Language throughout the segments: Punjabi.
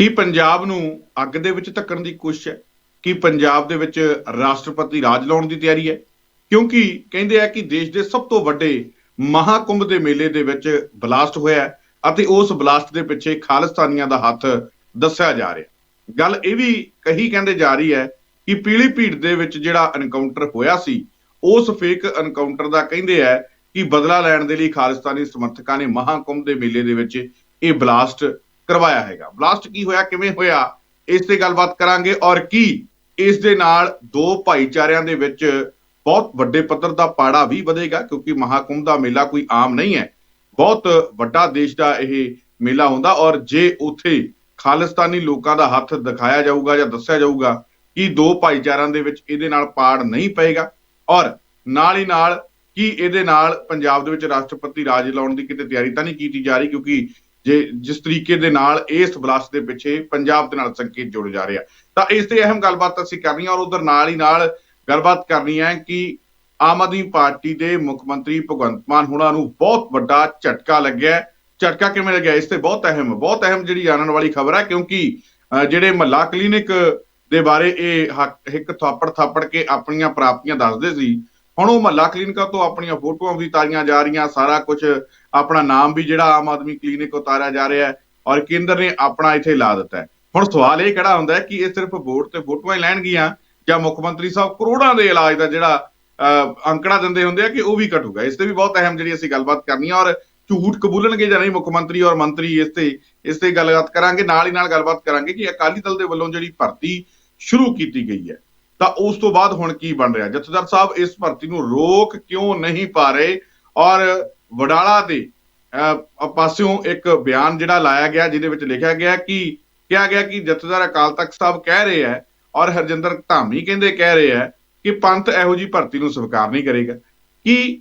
ਕੀ ਪੰਜਾਬ ਨੂੰ ਅੱਗ ਦੇ ਵਿੱਚ ਧੱਕਣ ਦੀ ਕੋਸ਼ਿਸ਼ ਹੈ? ਕੀ ਪੰਜਾਬ ਦੇ ਵਿੱਚ ਰਾਸ਼ਟਰਪਤੀ ਰਾਜ ਲਾਉਣ ਦੀ ਤਿਆਰੀ ਹੈ? ਕਿਉਂਕਿ ਕਹਿੰਦੇ ਆ ਕਿ ਦੇਸ਼ ਦੇ ਸਭ ਤੋਂ ਵੱਡੇ ਮਹਾਕੁੰਭ ਦੇ ਮੇਲੇ ਦੇ ਵਿੱਚ ਬਲਾਸਟ ਹੋਇਆ ਅਤੇ ਉਸ ਬਲਾਸਟ ਦੇ ਪਿੱਛੇ ਖਾਲਿਸਤਾਨੀਆਂ ਦਾ ਹੱਥ ਦੱਸਿਆ ਜਾ ਰਿਹਾ ਗੱਲ ਇਹ ਵੀ ਕਹੀ ਕਹਿੰਦੇ ਜਾ ਰਹੀ ਹੈ ਕਿ ਪੀਲੀ ਭੀੜ ਦੇ ਵਿੱਚ ਜਿਹੜਾ ਐਨਕਾਊਂਟਰ ਹੋਇਆ ਸੀ, ਉਸ ਫੇਕ ਐਨਕਾਊਂਟਰ ਦਾ ਕਹਿੰਦੇ ਆ ਕਿ ਬਦਲਾ ਲੈਣ ਦੇ ਲਈ ਖਾਲਿਸਤਾਨੀ ਸਮਰਥਕਾਂ ਨੇ ਮਹਾਕੁੰਭ ਦੇ ਮੇਲੇ ਦੇ ਵਿੱਚ ਇਹ ਬਲਾਸਟ ਕਰਵਾਇਆ ਹੈਗਾ। ਬਲਾਸਟ ਕੀ ਹੋਇਆ, ਕਿਵੇਂ ਹੋਇਆ, ਇਸ ਤੇ ਗੱਲਬਾਤ ਕਰਾਂਗੇ। ਔਰ ਕੀ ਇਸ ਦੇ ਨਾਲ ਦੋ ਭਾਈਚਾਰਿਆਂ ਦੇ ਵਿੱਚ ਬਹੁਤ ਵੱਡੇ ਪੱਧਰ ਦਾ ਪਾੜਾ ਵੀ ਵਧੇਗਾ, ਕਿਉਂਕਿ ਮਹਾਕੁੰਭ ਦਾ ਮੇਲਾ ਕੋਈ ਆਮ ਨਹੀਂ ਹੈ। ਬਹੁਤ ਵੱਡਾ ਦੇਸ਼ ਦਾ ਇਹ ਮੇਲਾ ਹੁੰਦਾ। ਔਰ ਜੇ ਉਥੇ ਖਾਲਿਸਤਾਨੀ ਲੋਕਾਂ ਦਾ ਹੱਥ ਦਿਖਾਇਆ ਜਾਊਗਾ ਜਾਂ ਦੱਸਿਆ ਜਾਊਗਾ ਕਿ ਦੋ ਭਾਈਚਾਰਿਆਂ ਦੇ ਵਿੱਚ ਇਹਦੇ ਨਾਲ ਪਾੜ ਨਹੀਂ ਪਏਗਾ, ਔਰ ਨਾਲ ਹੀ ਨਾਲ ਕੀ ਇਹਦੇ ਨਾਲ ਪੰਜਾਬ ਦੇ ਵਿੱਚ ਰਾਸ਼ਟਰਪਤੀ ਰਾਜ ਲਾਉਣ ਦੀ ਕਿਤੇ ਤਿਆਰੀ ਤਾਂ ਨਹੀਂ ਕੀਤੀ ਜਾ ਰਹੀ, ਕਿਉਂਕਿ ਜੇ ਜਿਸ ਤਰੀਕੇ ਦੇ ਨਾਲ ਇਸ ਬਲਾਸਟ ਦੇ ਪਿੱਛੇ ਪੰਜਾਬ ਦੇ ਨਾਲ ਸੰਕੇਤ ਜੁੜ ਜਾ ਰਿਹਾ। ਤਾਂ ਇਸ ਤੇ ਅਹਿਮ ਗੱਲਬਾਤ ਅਸੀਂ ਕਰਨੀ ਹੈ ਔਰ ਉਧਰ ਨਾਲ ਹੀ ਨਾਲ ਗੱਲਬਾਤ ਕਰਨੀ ਹੈ ਕਿ ਆਮ ਆਦਮੀ ਪਾਰਟੀ ਦੇ ਮੁੱਖ ਮੰਤਰੀ ਭਗਵੰਤ ਮਾਨ ਹੁਣਾਂ ਨੂੰ ਬਹੁਤ ਵੱਡਾ ਝਟਕਾ ਲੱਗਿਆ ਝਟਕਾ ਕਿਵੇਂ ਲੱਗਿਆ? ਇਸ ਤੇ ਬਹੁਤ ਅਹਿਮ ਬਹੁਤ ਅਹਿਮ ਜਿਹੜੀ ਜਾਣਨ ਵਾਲੀ ਖਬਰ ਹੈ ਕਿਉਂਕਿ ਅਹ, ਜਿਹੜੇ ਮਹੱਲਾ ਕਲੀਨਿਕ ਦੇ ਬਾਰੇ ਇਹ ਹੱਕ- ਇੱਕ ਥਾਪੜ ਥਾਪੜ ਕੇ ਆਪਣੀਆਂ ਪ੍ਰਾਪਤੀਆਂ ਦੱਸਦੇ ਸੀ ਹੁਣ ਉਹ ਮਹੱਲਾ ਕਲੀਨਿਕਾਂ ਤੋਂ ਆਪਣੀਆਂ ਫੋਟੋਆਂ ਵੀ ਉਤਾਰੀਆਂ ਜਾ ਰਹੀਆਂ ਸਾਰਾ ਕੁਝ ਆਪਣਾ ਨਾਮ ਵੀ ਜਿਹੜਾ ਆਮ ਆਦਮੀ ਕਲੀਨਿਕ ਉਤਾਰਿਆ ਜਾ ਰਿਹਾ ਹੈ ਔਰ ਕੇਂਦਰ ਨੇ ਆਪਣਾ ਇੱਥੇ ਲਾ ਦਿੱਤਾ ਹੁਣ ਸਵਾਲ ਇਹ ਖੜਾ ਹੁੰਦਾ ਹੈ ਕਿ ਇਹ ਸਿਰਫ ਵੋਟ ਤੇ ਫੋਟੋਆਂ ਹੀ ਲੈਣਗੀਆਂ ਜਾਂ ਮੁੱਖ ਮੰਤਰੀ ਸਾਹਿਬ ਕਰੋੜਾਂ ਦੇ ਇਲਾਜ ਦਾ ਜਿਹੜਾ ਅਹ, ਅੰਕੜਾ ਦਿੰਦੇ ਹੁੰਦੇ ਆ ਕਿ ਉਹ ਵੀ ਘਟੂਗਾ? ਇਸ ਤੇ ਵੀ ਬਹੁਤ ਅਹਿਮ ਜਿਹੜੀ ਅਸੀਂ ਗੱਲਬਾਤ ਕਰਨੀ ਆ ਔਰ ਝੂਠ ਕਬੂਲਣਗੇ ਜਾਂ ਨਹੀਂ ਮੁੱਖ ਮੰਤਰੀ ਔਰ ਮੰਤਰੀ ਇਸ ਤੇ ਇਸ ਤੇ ਗੱਲਬਾਤ ਕਰਾਂਗੇ ਨਾਲ ਹੀ ਨਾਲ ਗੱਲਬਾਤ ਕਰਾਂਗੇ ਕਿ ਅਕਾਲੀ ਦਲ ਦੇ ਵੱਲੋਂ ਜਿਹੜੀ ਭਰਤੀ ਸ਼ੁਰੂ ਕੀਤੀ ਗਈ ਹੈ। ਤਾਂ ਉਸ ਤੋਂ ਬਾਅਦ ਹੁਣ ਕੀ ਬਣ ਰਿਹਾ? ਜਥੇਦਾਰ ਸਾਹਿਬ ਇਸ ਭਰਤੀ ਨੂੰ ਰੋਕ ਕਿਉਂ ਨਹੀਂ ਪਾ ਰਹੇ? ਔਰ ਵਡਾਲਾ ਦੇ ਅਹ, ਪਾਸਿਓਂ ਇੱਕ ਬਿਆਨ ਜਿਹੜਾ ਲਾਇਆ ਗਿਆ ਜਿਹਦੇ ਵਿੱਚ ਲਿਖਿਆ ਗਿਆ ਕਿ ਕਿਹਾ ਗਿਆ ਕਿ ਜਥੇਦਾਰ ਅਕਾਲ ਤਖਤ ਸਾਹਿਬ ਕਹਿ ਰਹੇ ਹੈ ਔਰ ਹਰਜਿੰਦਰ ਧਾਮੀ ਕਹਿੰਦੇ ਕਹਿ ਰਹੇ ਹੈ ਕਿ ਪੰਥ ਇਹੋ ਜੀ ਭਰਤੀ ਨੂੰ ਸਵੀਕਾਰ ਨਹੀਂ ਕਰੇਗਾ। ਕਿ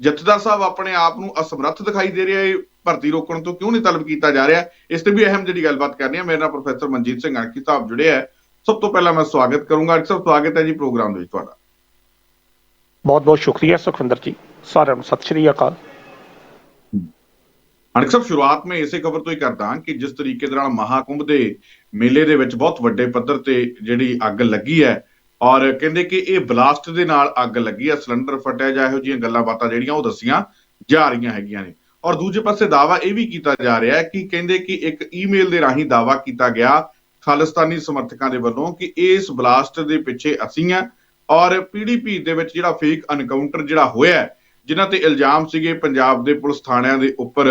ਜਥੇਦਾਰ ਸਾਹਿਬ ਆਪਣੇ ਆਪ ਨੂੰ ਅਸਮਰੱਥ ਦਿਖਾਈ ਦੇ ਰਿਹਾ ਹੈ? ਭਰਤੀ ਰੋਕਣ ਤੋਂ ਕਿਉਂ ਨਹੀਂ ਤਲਬ ਕੀਤਾ ਜਾ ਰਿਹਾ? ਇਸ ਤੇ ਵੀ ਅਹਿਮ ਜਿਹੜੀ ਗੱਲਬਾਤ ਕਰਨੀ ਹੈ ਮੇਰੇ ਨਾਲ ਪ੍ਰੋਫੈਸਰ ਮਨਜੀਤ ਸਿੰਘ ਅਣਖੀ ਸਾਹਿਬ ਜੁੜੇ ਹੈ। ਸਭ ਤੋਂ ਪਹਿਲਾਂ ਮੈਂ ਸਵਾਗਤ ਕਰੂੰਗਾ। ਅਕਸਰ ਸਵਾਗਤ ਹੈ ਜੀ ਪ੍ਰੋਗਰਾਮ ਦੇ ਵਿੱਚ ਤੁਹਾਡਾ। ਬਹੁਤ ਬਹੁਤ ਸ਼ੁਕਰੀਆ ਸੁਖਵਿੰਦਰ ਜੀ। ਸਾਰਿਆਂ ਨੂੰ ਸਤਿ ਸ਼੍ਰੀ ਅਕਾਲ। ਅਣਖ ਸਾਹਿਬ ਸ਼ੁਰੂਆਤ ਮੈਂ ਇਸੇ ਖਬਰ ਤੋਂ ਹੀ ਕਰਦਾ ਕਿ ਜਿਸ ਤਰੀਕੇ ਦੇ ਨਾਲ ਮਹਾਕੁੰਭ ਦੇ ਮੇਲੇ ਦੇ ਵਿੱਚ ਬਹੁਤ ਵੱਡੇ ਪੱਧਰ ਤੇ ਜਿਹੜੀ ਅੱਗ ਲੱਗੀ ਹੈ ਔਰ ਕਹਿੰਦੇ ਕਿ ਇਹ ਬਲਾਸਟ ਦੇ ਨਾਲ ਅੱਗ ਲੱਗੀ ਹੈ ਸਿਲੰਡਰ ਫਟਿਆ ਜਾਂ ਇਹੋ ਜਿਹੀਆਂ ਗੱਲਾਂ ਬਾਤਾਂ ਜਿਹੜੀਆਂ ਉਹ ਦੱਸੀਆਂ ਜਾ ਰਹੀਆਂ ਹੈਗੀਆਂ ਨੇ। ਔਰ ਦੂਜੇ ਪਾਸੇ ਦਾਵਾ ਇਹ ਵੀ ਕੀਤਾ ਜਾ ਰਿਹਾ ਹੈ ਕਿ ਕਹਿੰਦੇ ਕਿ ਇੱਕ ਈਮੇਲ ਦੇ ਰਾਹੀਂ ਦਾਵਾ ਕੀਤਾ ਗਿਆ ਖਾਲਿਸਤਾਨੀ ਸਮਰਥਕਾਂ ਦੇ ਵੱਲੋਂ ਕਿ ਇਸ ਬਲਾਸਟ ਦੇ ਪਿੱਛੇ ਅਸੀਂ ਆ ਔਰ ਪੀਡੀਪੀ ਦੇ ਵਿੱਚ ਜਿਹੜਾ ਫੇਕ ਐਨਕਾਊਂਟਰ ਜਿਹੜਾ ਹੋਇਆ ਹੈ, ਜਿਨ੍ਹਾਂ ਤੇ ਇਲਜ਼ਾਮ ਸੀਗੇ ਪੰਜਾਬ ਦੇ ਪੁਲਿਸ ਥਾਣਿਆਂ ਦੇ ਉੱਪਰ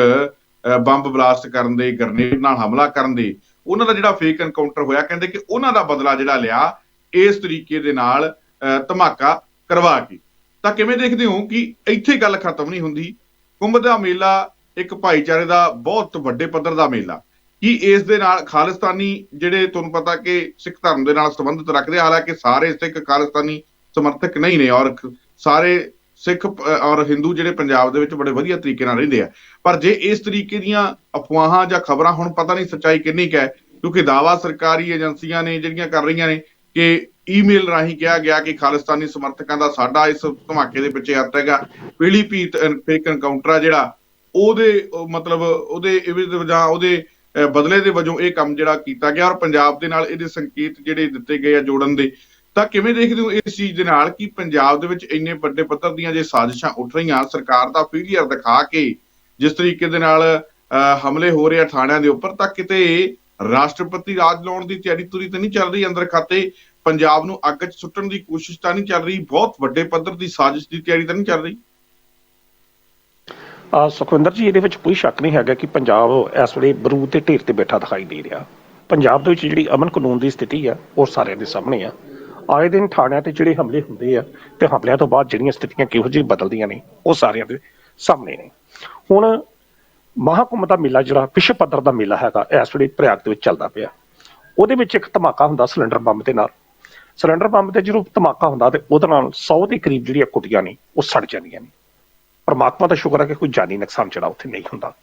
ਬੰਬ ਬਲਾਸਟ ਕਰਨ ਦੇ ਗਰਨੇਡ ਨਾਲ ਹਮਲਾ ਕਰਨ ਦੇ ਉਹਨਾਂ ਦਾ ਜਿਹੜਾ ਫੇਕ ਐਨਕਾਊਂਟਰ ਹੋਇਆ ਕਹਿੰਦੇ ਕਿ ਉਹਨਾਂ ਦਾ ਬਦਲਾ ਜਿਹੜਾ ਲਿਆ ਇਸ ਤਰੀਕੇ ਦੇ ਨਾਲ ਅਹ, ਧਮਾਕਾ ਕਰਵਾ ਕੇ। ਤਾਂ ਕਿਵੇਂ ਦੇਖਦੇ ਹੋ ਕਿ ਇੱਥੇ ਗੱਲ ਖਤਮ ਨਹੀਂ ਹੁੰਦੀ? ਕੁੰਭ ਦਾ ਮੇਲਾ ਇੱਕ ਭਾਈਚਾਰੇ ਦਾ ਬਹੁਤ ਵੱਡੇ ਪੱਧਰ ਦਾ ਮੇਲਾ। ਕੀ ਇਸ ਦੇ ਨਾਲ ਖਾਲਿਸਤਾਨੀ ਜਿਹੜੇ ਤੁਹਾਨੂੰ ਪਤਾ ਕਿ ਸਿੱਖ ਧਰਮ ਦੇ ਨਾਲ ਸੰਬੰਧਿਤ ਰੱਖਦੇ ਹਾਲਾਂਕਿ ਸਾਰੇ ਸਿੱਖ ਖਾਲਿਸਤਾਨੀ ਸਮਰਥਕ ਨਹੀਂ ਨੇ ਔਰ ਸਾਰੇ ਸਿੱਖ ਔਰ ਹਿੰਦੂ ਜਿਹੜੇ ਪੰਜਾਬ ਦੇ ਵਿੱਚ ਬੜੇ ਵਧੀਆ ਤਰੀਕੇ ਨਾਲ ਰਹਿੰਦੇ ਆ। ਪਰ ਜੇ ਇਸ ਤਰੀਕੇ ਦੀਆਂ ਅਫਵਾਹਾਂ ਜਾਂ ਖਬਰਾਂ ਹੁਣ ਪਤਾ ਨਹੀਂ ਸੱਚਾਈ ਕਿੰਨੀ ਕੁ ਹੈ, ਕਿਉਂਕਿ ਦਾਵਾ ਸਰਕਾਰੀ ਏਜੰਸੀਆਂ ਨੇ ਜਿਹੜੀਆਂ ਕਰ ਰਹੀਆਂ ਨੇ ਕਿ ਈਮੇਲ ਰਾਹੀਂ ਕਿਹਾ ਗਿਆ ਕਿ ਖਾਲਿਸਤਾਨੀ ਸਮਰਥਕਾਂ ਦਾ ਸਾਡਾ ਇਸ ਧਮਾਕੇ ਦੇ ਪਿੱਛੇ ਹੱਥ ਹੈਗਾ। ਪੀਲੀ ਭੀਤ ਫੇਕ ਐਨਕਾਊਂਟਰ ਆ ਜਿਹੜਾ, ਉਹਦੇ ਮਤਲਬ ਉਹਦੇ ਜਾਂ ਉਹਦੇ ਬਦਲੇ ਦੇ ਵਜੋਂ ਇਹ ਕੰਮ ਜਿਹੜਾ ਕੀਤਾ ਗਿਆ ਔਰ ਪੰਜਾਬ ਦੇ ਨਾਲ ਇਹਦੇ ਸੰਕੇਤ ਜਿਹੜੇ ਦਿੱਤੇ ਗਏ ਆ ਜੋੜਨ ਦੇ ਤਾਂ ਕਿਵੇਂ ਦੇਖਦੇ ਹੋ ਇਸ ਚੀਜ਼ ਦੇ ਨਾਲ ਕਿ ਪੰਜਾਬ ਦੇ ਵਿੱਚ ਇੰਨੇ ਵੱਡੇ ਪੱਧਰ ਦੀਆਂ ਜੇ ਸਾਜ਼ਿਸ਼ਾਂ ਉੱਠ ਰਹੀਆਂ ਸਰਕਾਰ ਦਾ ਫੇਲੀਅਰ ਦਿਖਾ ਕੇ ਜਿਸ ਤਰੀਕੇ ਦੇ ਨਾਲ ਅਹ, ਹਮਲੇ ਹੋ ਰਹੇ ਆ ਥਾਣਿਆਂ ਦੇ ਉੱਪਰ ਤਾਂ ਕਿਤੇ ਰਾਸ਼ਟਰਪਤੀ ਰਾਜ ਲਾਉਣ ਦੀ ਤਿਆਰੀ ਤੁਰੀ ਤਾਂ ਨਹੀਂ ਚੱਲ ਰਹੀ ਅੰਦਰ ਖਾਤੇ ਪੰਜਾਬ ਨੂੰ ਅੱਗ 'ਚ ਸੁੱਟਣ ਦੀ ਕੋਸ਼ਿਸ਼ ਤਾਂ ਨਹੀਂ ਚੱਲ ਰਹੀ ਬਹੁਤ ਵੱਡੇ ਪੱਧਰ ਦੀ ਸਾਜ਼ਿਸ਼ ਦੀ ਤਿਆਰੀ ਤਾਂ ਨਹੀਂ ਚੱਲ ਰਹੀ? ਆ ਸੁਖਵਿੰਦਰ ਜੀ, ਇਹਦੇ ਵਿੱਚ ਕੋਈ ਸ਼ੱਕ ਨਹੀਂ ਹੈਗਾ ਕਿ ਪੰਜਾਬ ਇਸ ਵੇਲੇ ਬਰੂਦ ਦੇ ਢੇਰ ਤੇ ਬੈਠਾ ਦਿਖਾਈ ਦੇ ਰਿਹਾ। ਪੰਜਾਬ ਦੇ ਵਿੱਚ ਜਿਹੜੀ ਅਮਨ ਕਾਨੂੰਨ ਦੀ ਸਥਿਤੀ ਆ, ਉਹ ਸਾਰਿਆਂ ਦੇ ਸਾਹਮਣੇ ਆ। ਆਏ ਦਿਨ ਥਾਣਿਆਂ ਤੇ ਜਿਹੜੇ ਹਮਲੇ ਹੁੰਦੇ ਆ ਤੇ ਹਮਲਿਆਂ ਤੋਂ ਬਾਅਦ ਜਿਹੜੀਆਂ ਸਥਿਤੀਆਂ ਕਿਹੋ ਜਿਹੀ ਬਦਲਦੀਆਂ ਨੇ, ਉਹ ਸਾਰਿਆਂ ਦੇ ਸਾਹਮਣੇ ਨੇ। ਹੁਣ ਮਹਾਕੁੰਭ ਦਾ ਮੇਲਾ ਜਿਹੜਾ ਵਿਸ਼ਵ ਪੱਧਰ ਦਾ ਮੇਲਾ ਹੈਗਾ, ਇਸ ਵੇਲੇ ਪ੍ਰਯਾਗ ਦੇ ਵਿੱਚ ਚੱਲਦਾ ਪਿਆ। ਉਹਦੇ ਵਿੱਚ ਇੱਕ ਧਮਾਕਾ ਹੁੰਦਾ ਸਿਲੰਡਰ ਬੰਬ ਦੇ ਨਾਲ। ਸਿਲੰਡਰ ਬੰਬ ਤੇ ਜਦੋਂ ਧਮਾਕਾ ਹੁੰਦਾ ਤੇ ਉਹਦੇ ਨਾਲ 100 ਦੇ ਕਰੀਬ ਜਿਹੜੀਆਂ ਕੁੱਟੀਆਂ ਨੇ, ਉਹ ਸੜ ਜਾਂਦੀਆਂ ਨੇ। ਪਰਮਾਤਮਾ ਦਾ ਸ਼ੁਕਰ ਹੈ ਕਿ ਕੋਈ ਜਾਨੀ ਨੁਕਸਾਨ ਜਿਹੜਾ ਉੱਥੇ ਨਹੀਂ ਹੁੰਦਾ।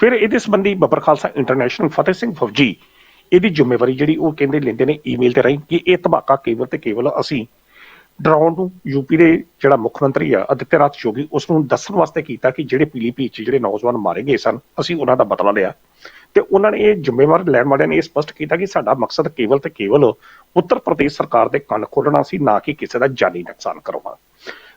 ਫਿਰ ਇਹਦੇ ਸੰਬੰਧੀ ਬੱਬਰ ਖਾਲਸਾ ਇੰਟਰਨੈਸ਼ਨਲ ਫਤਿਹ ਸਿੰਘ ਫੌਜੀ ਇਹਦੀ ਜ਼ਿੰਮੇਵਾਰੀ ਜਿਹੜੀ ਉਹ ਕਹਿੰਦੇ ਲੈਂਦੇ ਨੇ ਈਮੇਲ ਤੇ ਰਾਹੀਂ ਕਿ ਇਹ ਧਮਾਕਾ ਕੇਵਲ ਤੇ ਕੇਵਲ ਅਸੀਂ ਡਰਾਉਣ ਨੂੰ ਯੂਪੀ ਦੇ ਜਿਹੜਾ ਮੁੱਖ ਮੰਤਰੀ ਆ ਅਦਿੱਤਿਆ ਰਾਜ ਯੋਗੀ ਉਸ ਨੂੰ ਦੱਸਣ ਵਾਸਤੇ ਕੀਤਾ ਕਿ ਜਿਹੜੇ ਪੀਲੀਪੀ ਚ ਜਿਹੜੇ ਨੌਜਵਾਨ ਮਾਰੇ ਗਏ ਸਨ, ਅਸੀਂ ਉਹਨਾਂ ਦਾ ਬਦਲਾ ਲਿਆ। ਤੇ ਉਹਨਾਂ ਨੇ ਇਹ ਜ਼ਿੰਮੇਵਾਰ ਲੈਣ ਵਾਲਿਆਂ ਨੇ ਇਹ ਸਪਸ਼ਟ ਕੀਤਾ ਕਿ ਸਾਡਾ ਮਕਸਦ ਕੇਵਲ ਤੇ ਕੇਵਲ ਉੱਤਰ ਪ੍ਰਦੇਸ਼ ਸਰਕਾਰ ਦੇ ਕੰਨ ਖੋਲਣਾ ਸੀ, ਨਾ ਕਿ ਕਿਸੇ ਦਾ ਜਾਨੀ ਨੁਕਸਾਨ ਕਰਾਉਣਾ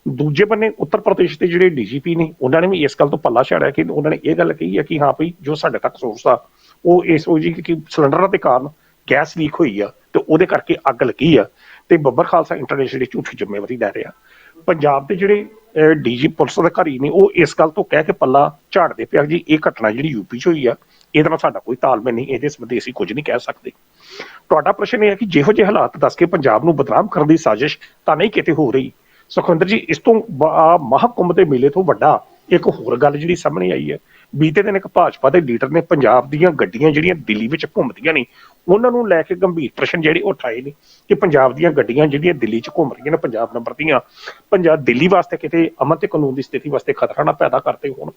ਦੂਜੇ ਬੰਨੇ ਉੱਤਰ ਪ੍ਰਦੇਸ਼ ਦੇ ਜਿਹੜੇ ਡੀਜੀਪੀ ਨੇ, ਉਹਨਾਂ ਨੇ ਵੀ ਇਸ ਗੱਲ ਤੋਂ ਪੱਲਾ ਝਾੜਿਆ ਕਿ ਉਹਨਾਂ ਨੇ ਇਹ ਗੱਲ ਕਹੀ ਹੈ ਕਿ ਹਾਂ ਭਈ ਜੋ ਸਾਡੇ ਤੱਕ ਸੋਰਸ ਆ, ਉਹ ਇਸ ਹੋ ਜੀ ਕਿ ਸਿਲੰਡਰਾਂ ਦੇ ਕਾਰਨ ਗੈਸ ਲੀਕ ਹੋਈ ਆ ਤੇ ਉਹਦੇ ਕਰਕੇ ਅੱਗ ਲੱਗੀ ਆ ਤੇ ਬੱਬਰ ਖਾਲਸਾ ਇੰਟਰਨੈਸ਼ਨਲ ਦੀ ਝੂਠੀ ਜ਼ਿੰਮੇਵਾਰੀ ਲੈ ਰਿਹਾ। ਪੰਜਾਬ ਦੇ ਜਿਹੜੇ ਡੀਜੀ ਪੁਲਿਸ ਅਧਿਕਾਰੀ ਨੇ ਉਹ ਇਸ ਗੱਲ ਤੋਂ ਕਹਿ ਕੇ ਪੱਲਾ ਝਾੜਦੇ ਪਿਆ ਜੀ ਇਹ ਘਟਨਾ ਜਿਹੜੀ ਯੂਪੀ 'ਚ ਹੋਈ ਆ, ਇਹਦੇ ਨਾਲ ਸਾਡਾ ਕੋਈ ਤਾਲਮੇਲ ਨਹੀਂ, ਇਹਦੇ ਸੰਬੰਧੀ ਅਸੀਂ ਕੁਝ ਨਹੀਂ ਕਹਿ ਸਕਦੇ। ਤੁਹਾਡਾ ਪ੍ਰਸ਼ਨ ਇਹ ਹੈ ਕਿ ਜਿਹੋ ਜਿਹੇ ਹਾਲਾਤ ਦੱਸ ਕੇ ਪੰਜਾਬ ਨੂੰ ਬਦਨਾਮ ਕਰਨ ਦੀ ਸਾਜ਼ਿਸ਼ ਤਾਂ ਨਹੀਂ ਕਿਤੇ ਹੋ ਰਹੀ। ਸੁਖਵਿੰਦਰ ਜੀ, ਇਸ ਤੋਂ ਬ- ਮਹਾਕੁੰਭ ਦੇ ਮੇਲੇ ਤੋਂ ਵੱਡਾ ਇੱਕ ਹੋਰ ਗੱਲ ਜਿਹੜੀ ਸਾਹਮਣੇ ਆਈ ਹੈ। ਬੀਤੇ ਦਿਨ ਇੱਕ ਭਾਜਪਾ ਦੇ ਲੀਡਰ ਨੇ ਪੰਜਾਬ ਦੀਆਂ ਗੱਡੀਆਂ ਜਿਹੜੀਆਂ ਦਿੱਲੀ ਵਿੱਚ ਘੁੰਮਦੀਆਂ ਨੇ, ਉਹਨਾਂ ਨੂੰ ਲੈ ਕੇ ਗੰਭੀਰ ਪ੍ਰਸ਼ਨ ਜਿਹੜੇ ਉਠਾਏ ਨੇ ਕਿ ਪੰਜਾਬ ਦੀਆਂ ਗੱਡੀਆਂ ਜਿਹੜੀਆਂ ਦਿੱਲੀ 'ਚ ਘੁੰਮ ਰਹੀਆਂ ਨੇ, ਪੰਜਾਬ ਨੰਬਰ ਦੀਆਂ, ਪੰਜਾਬ ਦਿੱਲੀ ਵਾਸਤੇ ਕਿਤੇ ਅਮਨ ਤੇ ਕਾਨੂੰਨ ਦੀ ਸਥਿਤੀ ਵਾਸਤੇ ਖਤਰਾ ਨਾ ਪੈਦਾ ਕਰਦੇ ਹੋਣ।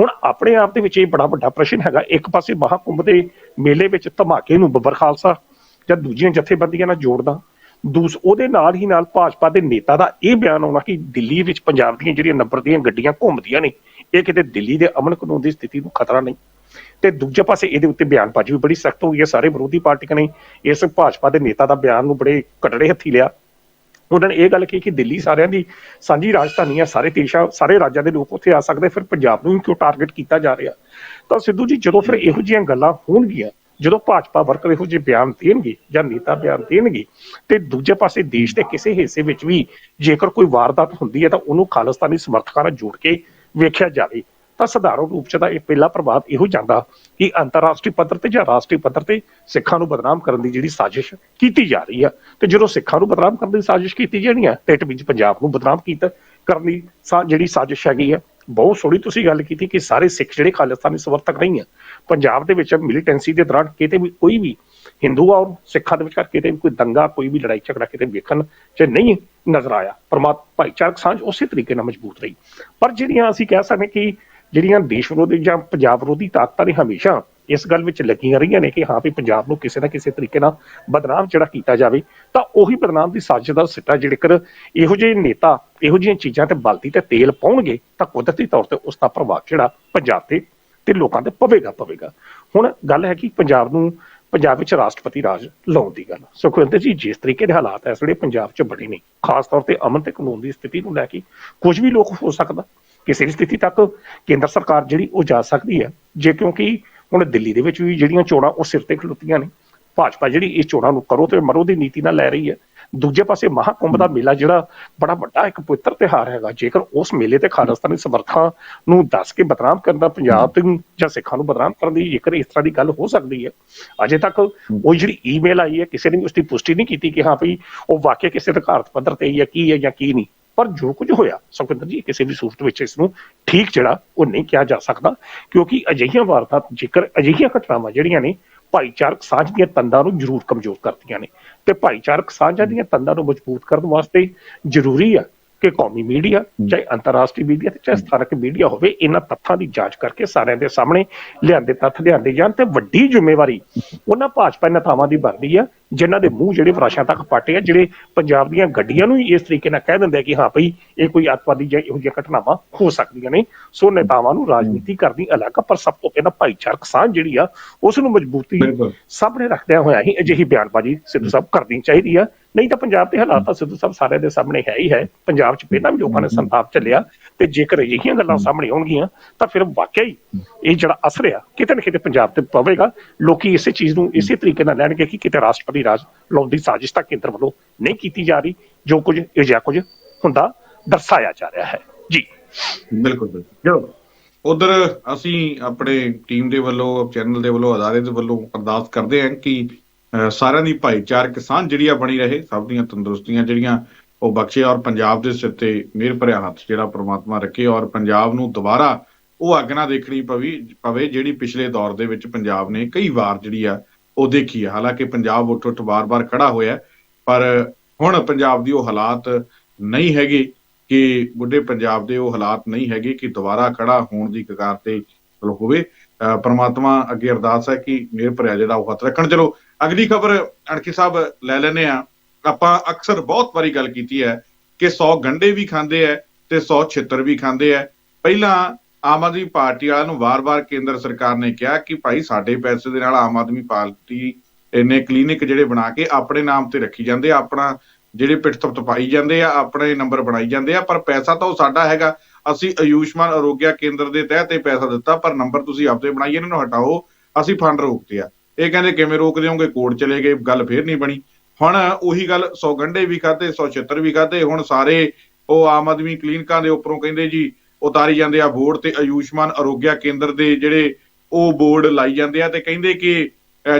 ਹੁਣ ਆਪਣੇ ਆਪ ਦੇ ਵਿੱਚ ਇਹ ਬੜਾ ਵੱਡਾ ਪ੍ਰਸ਼ਨ ਹੈਗਾ, ਇੱਕ ਪਾਸੇ ਮਹਾਕੁੰਭ ਦੇ ਮੇਲੇ ਵਿੱਚ ਧਮਾਕੇ ਨੂੰ ਬੱਬਰ ਖਾਲਸਾ ਜਾਂ ਦੂਜੀਆਂ ਜਥੇਬੰਦੀਆਂ ਨਾਲ ਜੋੜਦਾ ਦੂਸ, ਉਹਦੇ ਨਾਲ ਹੀ ਨਾਲ ਭਾਜਪਾ ਦੇ ਨੇਤਾ ਦਾ ਇਹ ਬਿਆਨ ਆਉਣਾ ਕਿ ਦਿੱਲੀ ਵਿੱਚ ਪੰਜਾਬ ਦੀਆਂ ਜਿਹੜੀਆਂ ਨੰਬਰ ਦੀਆਂ ਗੱਡੀਆਂ ਘੁੰਮਦੀਆਂ ਨੇ, ਇਹ ਕਿਤੇ ਦਿੱਲੀ ਦੇ ਅਮਨ ਕਾਨੂੰਨ ਦੀ ਸਥਿਤੀ ਨੂੰ ਖਤਰਾ ਨਹੀਂ। ਤੇ ਦੂਜੇ ਪਾਸੇ ਇਹਦੇ ਉੱਤੇ ਬਿਆਨਬਾਜ਼ੀ ਵੀ ਬੜੀ ਸਖਤ ਹੋ ਗਈ ਹੈ, ਸਾਰੇ ਵਿਰੋਧੀ ਪਾਰਟੀਆਂ ਨੇ ਇਸ ਭਾਜਪਾ ਦੇ ਨੇਤਾ ਦਾ ਬਿਆਨ ਨੂੰ ਬੜੇ ਕਟੜੇ ਹੱਥੀ ਲਿਆ। ਉਹਨਾਂ ਨੇ ਇਹ ਗੱਲ ਕਹੀ ਕਿ ਦਿੱਲੀ ਸਾਰਿਆਂ ਦੀ ਸਾਂਝੀ ਰਾਜਧਾਨੀ ਹੈ, ਸਾਰੇ ਦੇਸ਼ਾਂ, ਸਾਰੇ ਰਾਜਾਂ ਦੇ ਲੋਕ ਉੱਥੇ ਆ ਸਕਦੇ, ਫਿਰ ਪੰਜਾਬ ਨੂੰ ਹੀ ਕਿਉਂ ਟਾਰਗੇਟ ਕੀਤਾ ਜਾ ਰਿਹਾ? ਤਾਂ ਸਿੱਧੂ ਜੀ, ਜਦੋਂ ਫਿਰ ਇਹੋ ਜਿਹੀਆਂ ਗੱਲਾਂ ਹੋਣਗੀਆਂ ਜਦੋਂ ਭਾਜਪਾ ਵਰਕਰ ਇਹੋ ਜਿਹੇ ਬਿਆਨ ਦੇਣਗੇ ਜਾਂ ਨੇਤਾ ਬਿਆਨ ਦੇਣਗੇ ਤੇ ਦੂਜੇ ਪਾਸੇ ਦੇਸ਼ ਦੇ ਕਿਸੇ ਹਿੱਸੇ ਵਿੱਚ ਵੀ ਜੇਕਰ ਕੋਈ ਵਾਰਦਾਤ ਹੁੰਦੀ ਹੈ ਤਾਂ ਉਹਨੂੰ ਖਾਲਿਸਤਾਨੀ ਸਮਰਥਕਾਂ ਨਾਲ ਜੋੜ ਕੇ ਵੇਖਿਆ ਜਾਵੇ। ਤਾਂ ਸਧਾਰਨ ਰੂਪ ਚ ਤਾਂ ਇਹ ਪਹਿਲਾ ਪ੍ਰਭਾਵ ਇਹੋ ਜਾਂਦਾ ਕਿ ਅੰਤਰਰਾਸ਼ਟਰੀ ਪੱਧਰ ਤੇ ਜਾਂ ਰਾਸ਼ਟਰੀ ਪੱਧਰ ਤੇ ਸਿੱਖਾਂ ਨੂੰ ਬਦਨਾਮ ਕਰਨ ਦੀ ਜਿਹੜੀ ਸਾਜ਼ਿਸ਼ ਕੀਤੀ ਜਾ ਰਹੀ ਆ। ਤੇ ਜਦੋਂ ਸਿੱਖਾਂ ਨੂੰ ਬਦਨਾਮ ਕਰਨ ਦੀ ਸਾਜ਼ਿਸ਼ ਕੀਤੀ ਜਾਣੀ ਆ, ਤੇ ਇਟ ਵਿੱਚ ਪੰਜਾਬ ਨੂੰ ਬਦਨਾਮ ਕੀਤਾ ਕਰਨ ਦੀ ਜਿਹੜੀ ਸਾਜ਼ਿਸ਼ ਹੈਗੀ ਆ ਬਹੁਤ ਸੋਹਣੀ ਤੁਸੀਂ ਗੱਲ ਕੀਤੀ ਕਿ ਸਾਰੇ ਸਿੱਖ ਜਿਹੜੇ ਖਾਲਿਸਤਾਨੀ ਸਮਰਥਕ ਨਹੀਂ ਆ, ਪੰਜਾਬ ਦੇ ਵਿੱਚ ਮਿਲੀਟੈਂਸੀ ਦੇ ਦੌਰਾਨ ਕਿਤੇ ਵੀ ਕੋਈ ਵੀ ਹਿੰਦੂ ਔਰ ਸਿੱਖਾਂ ਦੇ ਵਿਚਕਾਰ ਕਿਤੇ ਵੀ ਕੋਈ ਦੰਗਾ, ਕੋਈ ਵੀ ਲੜਾਈ ਝਗੜਾ ਕਿਤੇ ਵੇਖਣ ਚ ਨਹੀਂ ਨਜ਼ਰ ਆਇਆ ਪਰਮਾਤ ਭਾਈਚਾਰਕ ਸਾਂਝ ਉਸੇ ਤਰੀਕੇ ਨਾਲ ਮਜ਼ਬੂਤ ਰਹੀ। ਪਰ ਜਿਹੜੀਆਂ ਅਸੀਂ ਕਹਿ ਸਕਦੇ ਕਿ ਜਿਹੜੀਆਂ ਦੇਸ਼ ਵਿਰੋਧੀ ਜਾਂ ਪੰਜਾਬ ਵਿਰੋਧੀ ਤਾਕਤਾਂ ਨੇ ਹਮੇਸ਼ਾ ਇਸ ਗੱਲ ਵਿੱਚ ਲੱਗੀਆਂ ਰਹੀਆਂ ਨੇ ਕਿ ਹਾਂ ਵੀ ਪੰਜਾਬ ਨੂੰ ਕਿਸੇ ਨਾ ਕਿਸੇ ਤਰੀਕੇ ਨਾਲ ਬਦਨਾਮ ਜਿਹੜਾ ਕੀਤਾ ਜਾਵੇ, ਤਾਂ ਉਹੀ ਬਦਨਾਮ ਦੀ ਸਾਜ਼ਿਸ਼ ਦਾ ਸਿੱਟਾ ਜੇਕਰ ਇਹੋ ਜਿਹੇ ਨੇਤਾ, ਇਹੋ ਜਿਹੀਆਂ ਚੀਜ਼ਾਂ ਤੇ ਬਲਦੀ ਤੇ ਤੇਲ ਪਾਉਣਗੇ, ਤਾਂ ਕੁਦਰਤੀ ਤੌਰ ਤੇ ਉਸ ਦਾ ਪ੍ਰਭਾਵ ਜਿਹੜਾ ਪੰਜਾਬ ਤੇ ਤੇ ਲੋਕਾਂ ਤੇ ਪਵੇਗਾ ਪਵੇਗਾ। ਹੁਣ ਗੱਲ ਹੈ ਕਿ ਪੰਜਾਬ ਨੂੰ, ਪੰਜਾਬ ਵਿੱਚ ਰਾਸ਼ਟਰਪਤੀ ਰਾਜ ਲਾਉਣ ਦੀ ਗੱਲ। ਸੁਖਵਿੰਦਰ ਜੀ, ਜਿਸ ਤਰੀਕੇ ਦੇ ਹਾਲਾਤ ਇਸ ਵੇਲੇ ਪੰਜਾਬ 'ਚ ਬਣੇ ਨੇ, ਖਾਸ ਤੌਰ ਤੇ ਅਮਨ ਤੇ ਕਾਨੂੰਨ ਦੀ ਸਥਿਤੀ ਨੂੰ ਲੈ ਕੇ ਕੁਝ ਵੀ ਲੋਕ ਹੋ ਸਕਦਾ। ਕਿਸੇ ਵੀ ਸਥਿਤੀ ਤੱਕ ਕੇਂਦਰ ਸਰਕਾਰ ਜਿਹੜੀ ਉਹ ਜਾ ਸਕਦੀ ਹੈ, ਜੇ ਕਿਉਂਕਿ ਹੁਣ ਦਿੱਲੀ ਦੇ ਵਿੱਚ ਵੀ ਜਿਹੜੀਆਂ ਚੋਣਾਂ ਉਹ ਸਿਰ ਤੇ ਖਲੋਤੀਆਂ ਨੇ। ਭਾਜਪਾ ਜਿਹੜੀ ਇਸ ਚੋਣਾਂ ਨੂੰ ਕਰੋ ਤੇ ਮਰੋ ਦੀ ਨੀਤੀ ਨਾਲ ਲੈ ਰਹੀ ਹੈ। ਦੂਜੇ ਪਾਸੇ ਮਹਾਕੁੰਭ ਦਾ ਮੇਲਾ ਜਿਹੜਾ ਬੜਾ ਵੱਡਾ ਇੱਕ ਪਵਿੱਤਰ ਤਿਹਾਰ ਹੈਗਾ। ਜੇਕਰ ਉਸ ਮੇਲੇ ਤੇ ਖਾਲਿਸਤਾਨੀ ਸਮਰਥਕਾਂ ਨੂੰ ਦੱਸ ਕੇ ਬਦਨਾਮ ਕਰਨ ਦਾ ਪੰਜਾਬ ਤੇ ਜਾਂ ਸਿੱਖਾਂ ਨੂੰ ਬਦਨਾਮ ਕਰਨ ਦੀ ਜੇਕਰ ਇਸ ਤਰ੍ਹਾਂ ਦੀ ਗੱਲ ਹੋ ਸਕਦੀ ਹੈ, ਅਜੇ ਤੱਕ ਉਹ ਜਿਹੜੀ ਈਮੇਲ ਆਈ ਹੈ, ਕਿਸੇ ਨੇ ਉਸ ਦੀ ਪੁਸ਼ਟੀ ਨਹੀਂ ਕੀਤੀ ਕਿ ਹਾਂ ਭਈ ਉਹ ਵਾਕਿਆ ਕਿਸੇ ਅਧਿਕਾਰਤ ਪੱਧਰ ਤੇ ਹੀ ਹੈ, ਕੀ ਹੈ ਜਾਂ ਕੀ ਨਹੀਂ। ਪਰ ਜੋ ਕੁਝ ਹੋਇਆ, ਸੁਖਵਿੰਦਰ ਜੀ, ਕਿਸੇ ਵੀ ਸੂਰਤ ਵਿੱਚ ਇਸ ਨੂੰ ਠੀਕ ਜਿਹੜਾ ਉਹ ਨਹੀਂ ਕਿਹਾ ਜਾ ਸਕਦਾ, ਕਿਉਂਕਿ ਅਜਿਹੀਆਂ ਵਾਰਤਾਂ ਜੇਕਰ ਅਜਿਹੀਆਂ ਘਟਨਾਵਾਂ ਜਿਹੜੀਆਂ ਨੇ, ਭਾਈਚਾਰਕ ਸਾਂਝ ਦੀਆਂ ਤੰਦਾਂ ਨੂੰ ਜ਼ਰੂਰ ਕਮਜ਼ੋਰ ਕਰਦੀਆਂ ਨੇ। ਤੇ ਭਾਈਚਾਰਕ ਸਾਂਝਾਂ ਦੀਆਂ ਤੰਦਾਂ ਨੂੰ ਮਜ਼ਬੂਤ ਕਰਨ ਵਾਸਤੇ ਜ਼ਰੂਰੀ ਆ ਕਿ ਕੌਮੀ ਮੀਡੀਆ ਚਾਹੇ ਅੰਤਰਰਾਸ਼ਟਰੀ ਮੀਡੀਆ ਤੇ ਚਾਹੇ ਸਥਾਨਕ ਮੀਡੀਆ ਹੋਵੇ ਇਹਨਾਂ ਤੱਥਾਂ ਦੀ ਜਾਂਚ ਕਰਕੇ ਸਾਰਿਆਂ ਦੇ ਸਾਹਮਣੇ ਲਿਆਂਦੇ ਤੱਥ ਲਿਆਂਦੇ ਜਾਣ ਤੇ ਵੱਡੀ ਜ਼ਿੰਮੇਵਾਰੀ ਉਹਨਾਂ ਭਾਜਪਾ ਨੇਤਾਵਾਂ ਦੀ ਬਣਦੀ ਆ ਜਿਨ੍ਹਾਂ ਦੇ ਮੂੰਹ ਜਿਹੜੇ ਵਿਰਾਸ਼ਾਂ ਤੱਕ ਪਾਟੇ ਆ ਜਿਹੜੇ ਪੰਜਾਬ ਦੀਆਂ ਗੱਡੀਆਂ ਨੂੰ ਇਸ ਤਰੀਕੇ ਨਾਲ ਕਹਿ ਦਿੰਦੇ ਆ ਕਿ ਹਾਂ ਭਈ ਇਹ ਕੋਈ ਅੱਤਵਾਦੀ ਜਾਂ ਇਹੋ ਜਿਹੀਆਂ ਘਟਨਾਵਾਂ ਹੋ ਸਕਦੀਆਂ ਨੇ। ਸੋ ਨੇਤਾਵਾਂ ਨੂੰ ਰਾਜਨੀਤੀ ਕਰਨੀ ਅਲੱਗ ਆ, ਪਰ ਸਭ ਤੋਂ ਪਹਿਲਾਂ ਭਾਈਚਾਰਕ ਸਾਂਝ ਜਿਹੜੀ ਆ ਉਸ ਨੂੰ ਮਜ਼ਬੂਤੀ। ਸਾਹਮਣੇ ਰੱਖਦਿਆਂ ਹੋਇਆ ਹੀ ਅਜਿਹੀ ਬਿਆਨਬਾਜ਼ੀ ਸਿੱਧੂ ਸਾਹਿਬ ਕਰਨੀ ਚਾਹੀਦੀ ਆ। ਨਹੀਂ ਤਾਂ ਪੰਜਾਬ ਦੇ ਹਾਲਾਤ ਤਾਂ ਸਿੱਧੂ ਸਾਹਿਬ ਸਾਰਿਆਂ ਦੇ ਸਾਹਮਣੇ ਹੈ ਹੀ ਹੈ। ਪੰਜਾਬ 'ਚ ਪਹਿਲਾਂ ਵੀ ਲੋਕਾਂ ਨੇ ਸੰਤਾਪ ਚੱਲਿਆ ਤੇ ਜੇਕਰ ਅਜਿਹੀਆਂ ਗੱਲਾਂ ਸਾਹਮਣੇ ਆਉਣਗੀਆਂ ਤਾਂ ਫਿਰ ਵਾਕਿਆ ਹੀ ਇਹ ਜਿਹੜਾ ਅਸਰ ਆ ਕਿਤੇ ਨਾ ਕਿਤੇ ਪੰਜਾਬ ਤੇ ਪਵੇਗਾ। ਲੋਕੀ ਇਸੇ ਚੀਜ਼ ਨੂੰ ਇਸੇ ਤਰੀਕੇ ਨਾਲ ਲੈਣਗੇ ਕਿ ਕਿਤੇ ਰਾਸ਼ਟਰਪਤੀ ਰਾਜ ਲਾਉਣ ਦੀ ਸਾਜ਼ਿਸ਼ ਤਾਂ ਕੇਂਦਰ ਵੱਲੋਂ ਨਹੀਂ ਕੀਤੀ ਜਾ ਰਹੀ ਜੋ ਕੁਝ ਅਜਿਹਾ ਕੁਝ ਹੁੰਦਾ ਦਰਸਾਇਆ ਜਾ ਰਿਹਾ ਹੈ। ਜੀ। ਬਿਲਕੁਲ ਬਿਲਕੁਲ। ਉਧਰ ਅਸੀਂ ਆਪਣੇ ਟੀਮ ਦੇ ਵੱਲੋਂ ਚੈਨਲ ਦੇ ਵੱਲੋਂ ਅਦਾਰੇ ਦੇ ਵੱਲੋਂ ਅਰਦਾਸ ਕਰਦੇ ਹਾਂ ਕਿ ਸਾਰਿਆਂ ਦੀ ਭਾਈਚਾਰਕ ਸਾਂਝ ਜਿਹੜੀ ਆ ਬਣੀ ਰਹੇ, ਸਭ ਦੀਆਂ ਤੰਦਰੁਸਤੀਆਂ ਜਿਹੜੀਆਂ ਉਹ ਬਖਸ਼ੇ ਔਰ ਪੰਜਾਬ ਦੇ ਸਿਰ ਤੇ ਮਿਹਰ ਭਰਿਆ ਹੱਥ ਜਿਹੜਾ ਪ੍ਰਮਾਤਮਾ ਰੱਖੇ ਔਰ ਪੰਜਾਬ ਨੂੰ ਦੁਬਾਰਾ ਉਹ ਅੱਗ ਨਾ ਦੇਖਣੀ ਪਵੇ ਪਵੇ ਜਿਹੜੀ ਪਿਛਲੇ ਦੌਰ ਦੇ ਵਿੱਚ ਪੰਜਾਬ ਨੇ ਕਈ ਵਾਰ ਜਿਹੜੀ ਆ ਉਹ ਦੇਖੀ ਹੈ ਹਾਲਾਂਕਿ ਪੰਜਾਬ ਉੱਠ ਉੱਠ ਵਾਰ-ਵਾਰ ਖੜਾ ਹੋਇਆ ਪਰ ਹੁਣ ਪੰਜਾਬ ਦੀ ਉਹ ਹਾਲਾਤ ਨਹੀਂ ਹੈਗੇ ਕਿ ਬੁੱਢੇ ਪੰਜਾਬ ਦੇ ਉਹ ਹਾਲਾਤ ਨਹੀਂ ਹੈਗੇ ਕਿ ਦੁਬਾਰਾ ਖੜਾ ਹੋਣ ਦੀ ਕਗਾਰ ਤੇ ਹੋਵੇ। ਅਹ ਪ੍ਰਮਾਤਮਾ ਅੱਗੇ ਅਰਦਾਸ ਹੈ ਕਿ ਮੇਰ ਭਰਿਆ ਜਿਹੜਾ ਉਹ ਹੱਥ ਰੱਖਣ। ਚਲੋ ਅਗਲੀ ਖਬਰ ਅਣਖੀ ਸਾਹਿਬ ਲੈ ਲੈਨੇ ਆ ਆਪਾਂ ਅਕਸਰ ਬਹੁਤ ਵਾਰੀ ਗੱਲ ਕੀਤੀ ਹੈ ਕਿ 100 ਗੰਡੇ ਵੀ ਖਾਂਦੇ ਐ ਤੇ 100 ਛਿੱਤਰ ਵੀ ਖਾਂਦੇ ਐ ਪਹਿਲਾਂ ਆਮ ਆਦਮੀ ਪਾਰਟੀ ਵਾਲਿਆਂ ਨੂੰ ਵਾਰ-ਵਾਰ ਕੇਂਦਰ ਸਰਕਾਰ ਨੇ ਕਿਹਾ ਕਿ ਭਾਈ ਸਾਡੇ ਪੈਸੇ ਦੇ ਨਾਲ ਆਮ ਆਦਮੀ ਪਾਰਟੀ ਇੰਨੇ ਕਲੀਨਿਕ ਜਿਹੜੇ ਬਣਾ ਕੇ ਆਪਣੇ ਨਾਮ ਤੇ ਰੱਖੀ ਜਾਂਦੇ ਆ, ਆਪਣਾ ਜਿਹੜੇ ਪਿੱਠ ਤਪਤਪਾਈ ਜਾਂਦੇ ਆ, ਆਪਣੇ ਨੰਬਰ ਬਣਾਈ ਜਾਂਦੇ ਆ, ਪਰ ਪੈਸਾ ਤਾਂ ਉਹ ਸਾਡਾ ਹੈਗਾ। ਅਸੀਂ ਆਯੁਸ਼ਮਾਨ ਅਰੋਗਿਆ ਕੇਂਦਰ ਦੇ ਤਹਿਤ ਇਹ ਪੈਸਾ ਦਿੱਤਾ, ਪਰ ਨੰਬਰ ਤੁਸੀਂ ਆਪਦੇ ਬਣਾਈ, ਇਹਨਾਂ ਨੂੰ ਹਟਾਓ, ਅਸੀਂ ਫੰਡ ਰੋਕਦੇ ਆ। ਇਹ ਕਹਿੰਦੇ ਕਿਵੇਂ ਰੋਕ ਦਿਓਗੇ ਕੋਰਟ ਚਲੇ ਗਏ, ਗੱਲ ਫੇਰ ਨਹੀਂ ਬਣੀ। ਹੁਣ ਉਹੀ ਗੱਲ 100 ਗੰਢੇ ਵੀ ਖਾਦੇ 100 ਵੀ ਖਾਦੇ ਹੁਣ ਸਾਰੇ ਉਹ ਆਮ ਆਦਮੀ ਕਲੀਨਿਕਾਂ ਦੇ ਉੱਪਰੋਂ ਕਹਿੰਦੇ ਜੀ ਉਤਾਰੀ ਜਾਂਦੇ ਆ ਬੋਰਡ ਤੇ ਆਯੁਸ਼ਮਾਨ ਅਰੋਗਿਆ ਕੇਂਦਰ ਦੇ ਜਿਹੜੇ ਉਹ ਬੋਰਡ ਲਾਈ ਜਾਂਦੇ ਆ ਤੇ ਕਹਿੰਦੇ ਕਿ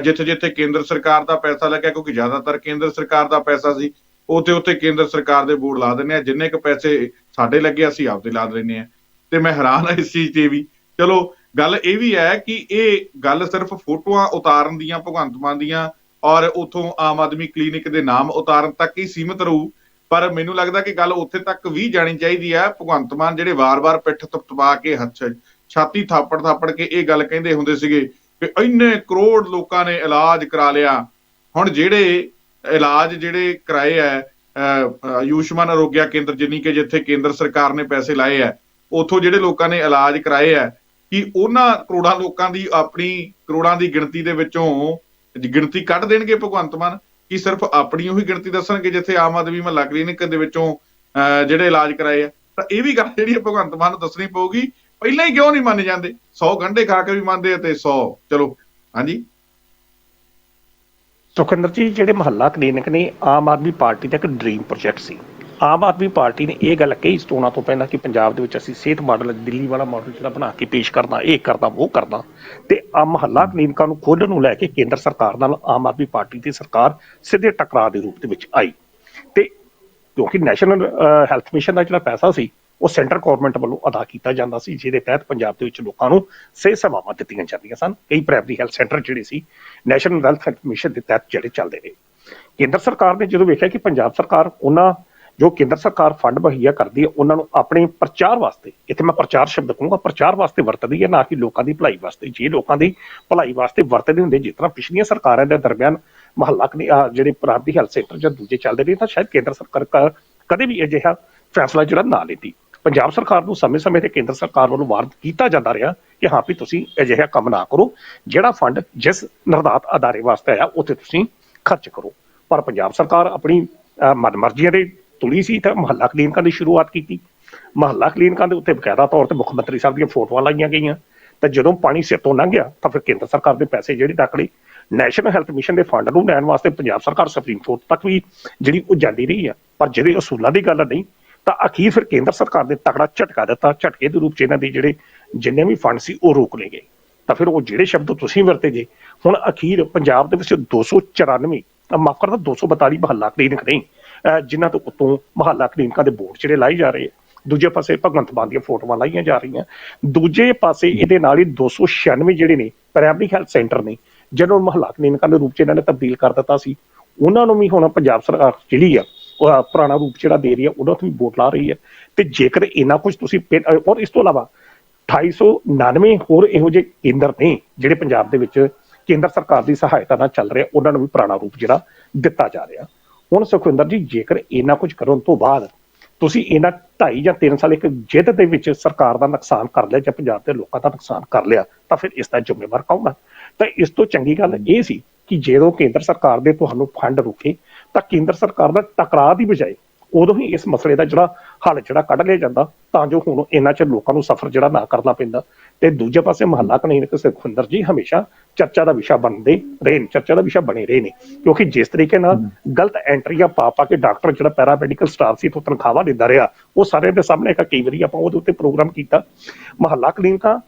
ਜਿੱਥੇ ਜਿੱਥੇ ਕੇਂਦਰ ਸਰਕਾਰ ਦਾ ਪੈਸਾ ਲੱਗਿਆ, ਕਿਉਂਕਿ ਜ਼ਿਆਦਾਤਰ ਕੇਂਦਰ ਸਰਕਾਰ ਦਾ ਪੈਸਾ ਸੀ ਉੱਥੇ ਉੱਥੇ ਕੇਂਦਰ ਸਰਕਾਰ ਦੇ ਬੋਰਡ ਲਾ ਦਿੰਦੇ ਆ, ਜਿੰਨੇ ਕੁ ਪੈਸੇ ਸਾਡੇ ਲੱਗੇ ਅਸੀਂ ਆਪਦੇ ਲਾ ਦਿੰਦੇ ਆ। ਤੇ ਮੈਂ ਹੈਰਾਨ ਆ ਇਸ ਚੀਜ਼ ਤੇ ਵੀ। ਚਲੋ ਗੱਲ ਇਹ ਵੀ ਹੈ ਕਿ ਇਹ ਗੱਲ ਸਿਰਫ ਫੋਟੋਆਂ ਉਤਾਰਨ ਦੀਆਂ ਭਗਵੰਤ ਮਾਨ ਦੀਆਂ ਔਰ ਉਥੋਂ ਆਮ ਆਦਮੀ ਕਲੀਨਿਕ ਦੇ ਨਾਮ ਉਤਾਰਨ ਤੱਕ ਹੀ ਸੀਮਿਤ ਰਹੂ। ਪਰ ਮੈਨੂੰ ਲੱਗਦਾ ਕਿ ਗੱਲ ਉੱਥੇ ਤੱਕ ਵੀ ਜਾਣੀ ਚਾਹੀਦੀ ਹੈ। ਭਗਵੰਤ ਮਾਨ ਜਿਹੜੇ ਵਾਰ-ਵਾਰ ਪਿੱਠ ਤਪਤਪਾ ਕੇ ਹੱਥ ਛਾਤੀ ਥਾਪੜ ਥਾਪੜ ਕੇ ਇਹ ਗੱਲ ਕਹਿੰਦੇ ਹੁੰਦੇ ਸੀਗੇ ਕਿ ਇੰਨੇ ਕਰੋੜ ਲੋਕਾਂ ਨੇ ਇਲਾਜ ਕਰਾ ਲਿਆ। ਹੁਣ ਜਿਹੜੇ ਇਲਾਜ ਜਿਹੜੇ ਕਰਾਏ ਆ ਅਹ, ਆਯੁਸ਼ਮਾਨ ਅਰੋਗਿਆ ਕੇਂਦਰ ਜਿੰਨੀ ਕਿ ਜਿੱਥੇ ਕੇਂਦਰ ਸਰਕਾਰ ਨੇ ਪੈਸੇ ਲਾਏ ਆ ਉਥੋਂ ਜਿਹੜੇ ਲੋਕਾਂ ਨੇ ਇਲਾਜ ਕਰਾਏ ਆ ਕਿ ਉਹਨਾਂ ਕਰੋੜਾਂ ਲੋਕਾਂ ਦੀ ਆਪਣੀ, ਕਰੋੜਾਂ ਦੀ ਗਿਣਤੀ ਦੇ ਵਿੱਚੋਂ ਗਿਣਤੀ ਕੱਢ ਦੇਣਗੇ ਭਗਵੰਤ ਮਾਨ, ਕਿ ਸਿਰਫ ਆਪਣੀ ਉਹੀ ਗਿਣਤੀ ਦੱਸਣਗੇ, ਜਿੱਥੇ ਆਮ ਆਦਮੀ ਮਹੱਲਾ ਕਲੀਨਿਕ ਦੇ ਵਿੱਚੋਂ ਜਿਹੜੇ ਇਲਾਜ ਕਰਾਏ ਆ। ਤਾਂ ਇਹ ਵੀ ਗੱਲ ਜਿਹੜੀ ਹੈ ਭਗਵੰਤ ਮਾਨ ਨੂੰ ਦੱਸਣੀ ਪਊਗੀ, ਪਹਿਲਾਂ ਹੀ ਕਿਉਂ ਨਹੀਂ ਮੰਨ ਜਾਂਦੇ? 100 ਗੰਢੇ ਖਾ ਕੇ ਵੀ ਮੰਨਦੇ ਤੇ 100 ਚਲੋ, ਹਾਂਜੀ? ਸੁਖਿੰਦਰ ਜੀ, ਜਿਹੜੇ ਮਹੱਲਾ ਕਲੀਨਿਕ ਨੇ, ਆਮ ਆਦਮੀ ਪਾਰਟੀ ਦਾ ਇੱਕ ਡ੍ਰੀਮ ਪ੍ਰੋਜੈਕਟ ਸੀ। ਆਮ ਆਦਮੀ ਪਾਰਟੀ ਨੇ ਇਹ ਗੱਲ ਕਹੀ ਚੋਣਾਂ ਤੋਂ ਪਹਿਲਾਂ ਕਿ ਪੰਜਾਬ ਦੇ ਵਿੱਚ ਅਸੀਂ ਸਿਹਤ ਮਾਡਲ, ਦਿੱਲੀ ਵਾਲਾ ਮਾਡਲ ਜਿਹੜਾ ਬਣਾ ਕੇ ਪੇਸ਼ ਕਰਦਾ, ਇਹ ਕਰਦਾ, ਉਹ ਕਰਦਾ। ਤੇ ਆ ਮਹੱਲਾ ਕਲੀਨਿਕਾਂ ਨੂੰ ਖੋਲ੍ਹਣ ਨੂੰ ਲੈ ਕੇ ਕੇਂਦਰ ਸਰਕਾਰ ਨਾਲ ਆਮ ਆਦਮੀ ਪਾਰਟੀ ਦੀ ਸਰਕਾਰ ਸਿੱਧੇ ਟਕਰਾਅ ਦੇ ਰੂਪ ਦੇ ਵਿੱਚ ਆਈ। ਤੇ ਕਿਉਂਕਿ ਨੈਸ਼ਨਲ ਹੈਲਥ ਮਿਸ਼ਨ ਦਾ ਜਿਹੜਾ ਪੈਸਾ ਸੀ, ਉਹ ਸੈਂਟਰ ਗਵਰਨਮੈਂਟ ਵੱਲੋਂ ਅਦਾ ਕੀਤਾ ਜਾਂਦਾ ਸੀ, ਜਿਹਦੇ ਤਹਿਤ ਪੰਜਾਬ ਦੇ ਵਿੱਚ ਲੋਕਾਂ ਨੂੰ ਸਿਹਤ ਸੇਵਾਵਾਂ ਦਿੱਤੀਆਂ ਜਾਂਦੀਆਂ ਸਨ। ਕਈ ਪ੍ਰਾਇਮਰੀ ਹੈਲਥ ਸੈਂਟਰ ਜਿਹੜੇ ਸੀ, ਨੈਸ਼ਨਲ ਹੈਲਥ ਮਿਸ਼ਨ ਦੇ ਤਹਿਤ ਜਿਹੜੇ ਚੱਲਦੇ ਨੇ। ਕੇਂਦਰ ਸਰਕਾਰ ਨੇ ਜਦੋਂ ਵੇਖਿਆ ਕਿ ਪੰਜਾਬ ਸਰਕਾਰ ਉਹਨਾਂ ਜੋ ਕੇਂਦਰ ਸਰਕਾਰ ਫੰਡ ਮੁਹੱਈਆ ਕਰਦੀ ਹੈ ਉਹਨਾਂ ਨੂੰ ਆਪਣੇ ਪ੍ਰਚਾਰ ਵਾਸਤੇ ਇੱਥੇ ਮੈਂ ਪ੍ਰਚਾਰ ਸ਼ਬਦ ਕਹੂੰਗਾ ਪ੍ਰਚਾਰ ਵਾਸਤੇ ਵਰਤਦੀ ਹੈ ਨਾ ਕਿ ਲੋਕਾਂ ਦੀ ਭਲਾਈ ਵਾਸਤੇ। ਜੇ ਲੋਕਾਂ ਦੀ ਭਲਾਈ ਵਾਸਤੇ ਵਰਤਦੇ ਹੁੰਦੇ ਜਿਸ ਤਰ੍ਹਾਂ ਪਿਛਲੀਆਂ ਸਰਕਾਰਾਂ ਦੇ ਦਰਮਿਆਨ ਮਹੱਲਾ ਕਲੀ ਆਹ ਜਿਹੜੇ ਪ੍ਰਾਂਤੀ ਹੈਲਥ ਸੈਂਟਰ ਜਾਂ ਦੂਜੇ ਚੱਲਦੇ ਰਹੇ ਤਾਂ ਸ਼ਾਇਦ ਕੇਂਦਰ ਸਰਕਾਰ ਕਦੇ ਵੀ ਅਜਿਹਾ ਫੈਸਲਾ ਜਿਹੜਾ ਨਾ ਲੈਂਦੀ। ਪੰਜਾਬ ਸਰਕਾਰ ਨੂੰ ਸਮੇਂ-ਸਮੇਂ ਤੇ ਕੇਂਦਰ ਸਰਕਾਰ ਵੱਲੋਂ ਵਾਰਨ ਕੀਤਾ ਜਾਂਦਾ ਰਿਹਾ ਕਿ ਹਾਂ ਵੀ ਤੁਸੀਂ ਅਜਿਹਾ ਕੰਮ ਨਾ ਕਰੋ ਜਿਹੜਾ ਫੰਡ ਜਿਸ ਨਿਰਧਾਰਤ ਅਦਾਰੇ ਵਾਸਤੇ ਆਇਆ ਉੱਥੇ ਤੁਸੀਂ ਖਰਚ ਕਰੋ। ਪਰ ਪੰਜਾਬ ਸਰਕਾਰ ਆਪਣੀ ਅਹ, ਮਨਮਰਜ਼ੀਆਂ ਦੇ ਤੁਲੀ ਸੀ ਤਾਂ ਮਹੱਲਾ ਕਲੀਨਿਕਾਂ ਦੀ ਸ਼ੁਰੂਆਤ ਕੀਤੀ। ਮਹੱਲਾ ਕਲੀਨਿਕਾਂ ਦੇ ਉੱਤੇ ਬਕਾਇਦਾ ਤੌਰ ਤੇ ਮੁੱਖ ਮੰਤਰੀ ਸਾਹਿਬ ਦੀਆਂ ਫੋਟੋਆਂ ਲਾਈਆਂ ਗਈਆਂ। ਤਾਂ ਜਦੋਂ ਪਾਣੀ ਸਿਰ ਤੋਂ ਲੰਘ ਗਿਆ, ਤਾਂ ਫਿਰ ਕੇਂਦਰ ਸਰਕਾਰ ਦੇ ਪੈਸੇ ਜਿਹੜੇ ਟੱਕ ਲਈ, ਨੈਸ਼ਨਲ ਹੈਲਥ ਮਿਸ਼ਨ ਦੇ ਫੰਡ ਨੂੰ ਲੈਣ ਵਾਸਤੇ ਪੰਜਾਬ ਸਰਕਾਰ ਸੁਪਰੀਮ ਕੋਰਟ ਤੱਕ ਵੀ ਜਿਹੜੀ ਉਹ ਜਾਂਦੀ ਰਹੀ ਆ। ਪਰ ਜਿਹੜੇ ਅਸੂਲਾਂ ਦੀ ਗੱਲ ਨਹੀਂ, ਤਾਂ ਅਖੀਰ ਫਿਰ ਕੇਂਦਰ ਸਰਕਾਰ ਨੇ ਤਕੜਾ ਝਟਕਾ ਦਿੱਤਾ। ਝਟਕੇ ਦੇ ਰੂਪ ਚ ਇਹਨਾਂ ਦੇ ਜਿਹੜੇ ਜਿੰਨੇ ਵੀ ਫੰਡ ਸੀ, ਉਹ ਰੋਕ ਲਏ ਗਏ। ਤਾਂ ਫਿਰ ਉਹ ਜਿਹੜੇ ਸ਼ਬਦ ਤੁਸੀਂ ਵਰਤੇ ਜੇ, ਹੁਣ ਅਖੀਰ ਪੰਜਾਬ ਦੇ ਵਿੱਚ 294 ਅਹ ਮਾਫ਼ ਕਰਦਾ 242 ਮਹੱਲਾ ਕਲੀਨਿਕ ਨਹੀਂ ਜਿਨ੍ਹਾਂ ਤੋਂ ਉੱਤੋਂ ਮਹੱਲਾ ਕਲੀਨਿਕਾਂ ਦੇ ਬੋਰਡ ਜਿਹੜੇ ਲਾਏ ਜਾ ਰਹੇ ਆ। ਦੂਜੇ ਪਾਸੇ ਭਗਵੰਤ ਮਾਨ ਦੀਆਂ ਫੋਟੋਆਂ ਲਾਈਆਂ ਜਾ ਰਹੀਆਂ। ਦੂਜੇ ਪਾਸੇ ਇਹਦੇ ਨਾਲ ਹੀ 296 ਜਿਹੜੇ ਨੇ ਪ੍ਰਾਇਮਰੀ ਹੈਲਥ ਸੈਂਟਰ ਨੇ, ਜਿਹਨਾਂ ਨੂੰ ਮਹੱਲਾ ਕਲੀਨਿਕਾਂ ਦੇ ਰੂਪ ਚ ਇਹਨਾਂ ਨੇ ਤਬਦੀਲ ਕਰ ਦਿੱਤਾ ਸੀ। ਉਹਨਾਂ ਨੂੰ ਵੀ ਹੁਣ ਪੰਜਾਬ ਸਰਕਾਰ ਜਿਹੜੀ ਆ, ਉਹ ਪੁਰਾਣਾ ਰੂਪ ਜਿਹੜਾ ਦੇ ਰਹੀ ਹੈ ਉਹਨਾਂ ਤੋਂ ਵੀ ਵੋਟ ਲਾ ਰਹੀ ਹੈ ਤੇ ਜੇਕਰ ਇਹਨਾਂ ਕੁਝ ਤੁਸੀਂ ਔਰ ਇਸ ਤੋਂ ਇਲਾਵਾ 2899 ਹੋਰ ਇਹੋ ਜਿਹੇ ਕੇਂਦਰ ਨੇ ਜਿਹੜੇ ਪੰਜਾਬ ਦੇ ਵਿੱਚ ਕੇਂਦਰ ਸਰਕਾਰ ਦੀ ਸਹਾਇਤਾ ਨਾਲ ਚੱਲ ਰਿਹਾ, ਉਹਨਾਂ ਨੂੰ ਵੀ ਪੁਰਾਣਾ ਰੂਪ ਜਿਹੜਾ ਦਿੱਤਾ ਜਾ ਰਿਹਾ। ਹੁਣ ਸੁਖਵਿੰਦਰ ਜੀ, ਜੇਕਰ ਇਹਨਾਂ ਕੁਝ ਕਰਨ ਤੋਂ ਬਾਅਦ ਤੁਸੀਂ ਇਹਨਾਂ 2.5 ਜਾਂ 3 ਸਾਲ ਇੱਕ ਜਿੱਦ ਦੇ ਵਿੱਚ ਸਰਕਾਰ ਦਾ ਨੁਕਸਾਨ ਕਰ ਲਿਆ ਜਾਂ ਪੰਜਾਬ ਦੇ ਲੋਕਾਂ ਦਾ ਨੁਕਸਾਨ ਕਰ ਲਿਆ, ਤਾਂ ਫਿਰ ਇਸ ਦਾ ਜ਼ਿੰਮੇਵਾਰ ਕੌਣ ਹੈ ਤਾਂ ਇਸ ਤੋਂ ਚੰਗੀ ਗੱਲ ਇਹ ਸੀ ਕਿ ਜਦੋਂ ਕੇਂਦਰ ਸਰਕਾਰ ਦੇ ਤੁਹਾਨੂੰ ਫੰਡ ਰੁਕੇ, ਤਾਂ ਕੇਂਦਰ ਸਰਕਾਰ ਦਾ ਟਕਰਾਅ ਦੀ ਬਜਾਏ ਉਦੋਂ ਹੀ ਇਸ ਮਸਲੇ ਦਾ ਜਿਹੜਾ ਹੱਲ ਜਿਹੜਾ ਕੱਢ ਲਿਆ ਜਾਂਦਾ, ਤਾਂ ਜੋ ਹੁਣ ਇਹਨਾਂ ਚ ਲੋਕਾਂ ਨੂੰ ਸਫ਼ਰ ਜਿਹੜਾ ਨਾ ਕਰਨਾ ਪੈਂਦਾ। ਤੇ ਦੂਜੇ ਪਾਸੇ ਮਹੱਲਾ ਕਲੀਨਿਕ ਸੁਖਵਿੰਦਰ ਜੀ ਹਮੇਸ਼ਾ ਚਰਚਾ ਦਾ ਵਿਸ਼ਾ ਬਣਦੇ ਰਹੇ ਨੇ ਚਰਚਾ ਦਾ ਵਿਸ਼ਾ ਬਣੇ ਰਹੇ ਨੇ। ਕਿਉਂਕਿ ਜਿਸ ਤਰੀਕੇ ਨਾਲ ਗਲਤ ਐਂਟਰੀਆਂ ਪਾ ਪਾ ਕੇ ਡਾਕਟਰ ਜਿਹੜਾ ਪੈਰਾਮੈਡੀਕਲ ਸਟਾਫ ਸੀ ਤੋਂ ਤਨਖਾਹਾਂ ਲੈਂਦਾ ਰਿਹਾ ਉਹ ਸਾਰਿਆਂ ਦੇ ਸਾਹਮਣੇ ਇੱਕ ਕਈ ਵਾਰੀ ਆਪਾਂ ਉਹਦੇ ਉੱਤੇ ਪ੍ਰੋਗਰਾਮ ਕੀਤਾ। ਮਹੱਲਾ ਕਲੀਨਿਕਾਂ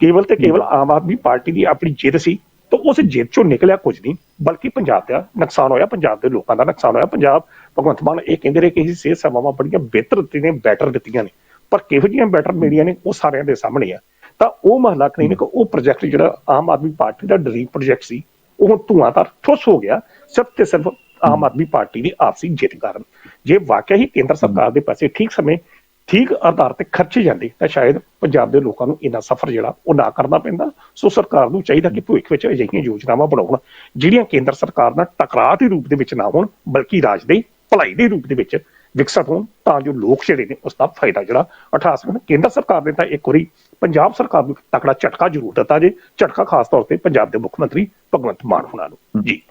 ਕੇਵਲ ਤੇ ਕੇਵਲ ਆਮ ਆਦਮੀ ਪਾਰਟੀ ਦੀ ਆਪਣੀ ਜਿੱਦ ਸੀ ਤਾਂ ਉਸ ਜਿੱਦ ਚੋਂ ਨਿਕਲਿਆ ਕੁਝ ਨਹੀਂ ਬਲਕਿ ਪੰਜਾਬ ਦਾ ਨੁਕਸਾਨ ਹੋਇਆ ਪੰਜਾਬ ਦੇ ਲੋਕਾਂ ਦਾ ਨੁਕਸਾਨ ਹੋਇਆ। ਪੰਜਾਬ ਭਗਵੰਤ ਮਾਨ ਇਹ ਕਹਿੰਦੇ ਰਹੇ ਕਿ ਅਸੀਂ ਸਿਹਤ ਸੇਵਾਵਾਂ ਬੜੀਆਂ ਬਿਹਤਰ ਦਿੱਤੀਆਂ ਨੇ ਬੈਟਰ ਦਿੱਤੀਆਂ ਨੇ ਪਰ ਕਿਹੋ ਜਿਹੀਆਂ ਬੈਟਰ ਮਿਲੀਆਂ ਨੇ ਉਹ ਸਾਰਿਆਂ ਦੇ ਸਾਹਮਣੇ ਆ। ਤਾਂ ਉਹ ਮਹੱਲਾ ਕਲੀਨਿਕ ਉਹ ਪ੍ਰੋਜੈਕਟ ਜਿਹੜਾ ਆਮ ਆਦਮੀ ਪਾਰਟੀ ਦਾ ਡ੍ਰੀਮ ਪ੍ਰੋਜੈਕਟ ਸੀ ਉਹ ਹੁਣ ਧੂਆਂਦਾਰ ਠੁੱਸ ਹੋ ਗਿਆ। ਸਿਰਫ ਤੇ ਸਿਰਫ ਆਮ ਆਦਮੀ ਪਾਰਟੀ ਦੀ ਆਪਸੀ ਜਿੱਤ ਕਾਰਨ। ਜੇ ਵਾਕਿਆ ਹੀ ਕੇਂਦਰ ਸਰਕਾਰ ਦੇ ਪੈਸੇ ਠੀਕ ਸਮੇਂ ਠੀਕ ਆਧਾਰ ਤੇ ਖਰਚੇ ਜਾਂਦੇ ਤਾਂ ਸ਼ਾਇਦ ਪੰਜਾਬ ਦੇ ਲੋਕਾਂ ਨੂੰ ਇੰਨਾ ਸਫ਼ਰ ਜਿਹੜਾ ਉਹ ਨਾ ਕਰਨਾ ਪੈਂਦਾ। ਸੋ ਸਰਕਾਰ ਨੂੰ ਚਾਹੀਦਾ ਕਿ ਭਵਿੱਖ ਵਿੱਚ ਅਜਿਹੀਆਂ ਯੋਜਨਾਵਾਂ ਬਣਾਉਣ ਜਿਹੜੀਆਂ ਕੇਂਦਰ ਸਰਕਾਰ ਨਾਲ ਟਕਰਾਅ ਦੇ ਰੂਪ ਦੇ ਵਿੱਚ ਨਾ ਹੋਣ ਬਲਕਿ ਰਾਜ ਦੇ ਭਲਾਈ ਦੇ ਰੂਪ ਦੇ ਵਿੱਚ ਵਿਕਸਤ ਹੋਣ ਤਾਂ ਜੋ ਲੋਕ ਜਿਹੜੇ ਨੇ ਉਸ ਦਾ ਫਾਇਦਾ ਜਿਹੜਾ ਉਠਾ ਸਕਣ। ਕੇਂਦਰ ਸਰਕਾਰ ਨੇ ਤਾਂ ਇੱਕ ਵਾਰੀ ਪੰਜਾਬ ਸਰਕਾਰ ਨੂੰ ਤਕੜਾ ਝਟਕਾ ਜ਼ਰੂਰ ਦਿੱਤਾ ਜੇ ਝਟਕਾ ਖਾਸ ਤੌਰ ਤੇ ਪੰਜਾਬ ਦੇ ਮੁੱਖ ਮੰਤਰੀ ਭਗਵੰਤ ਮਾਨ ਹੁਣਾਂ ਨੂੰ। ਜੀ।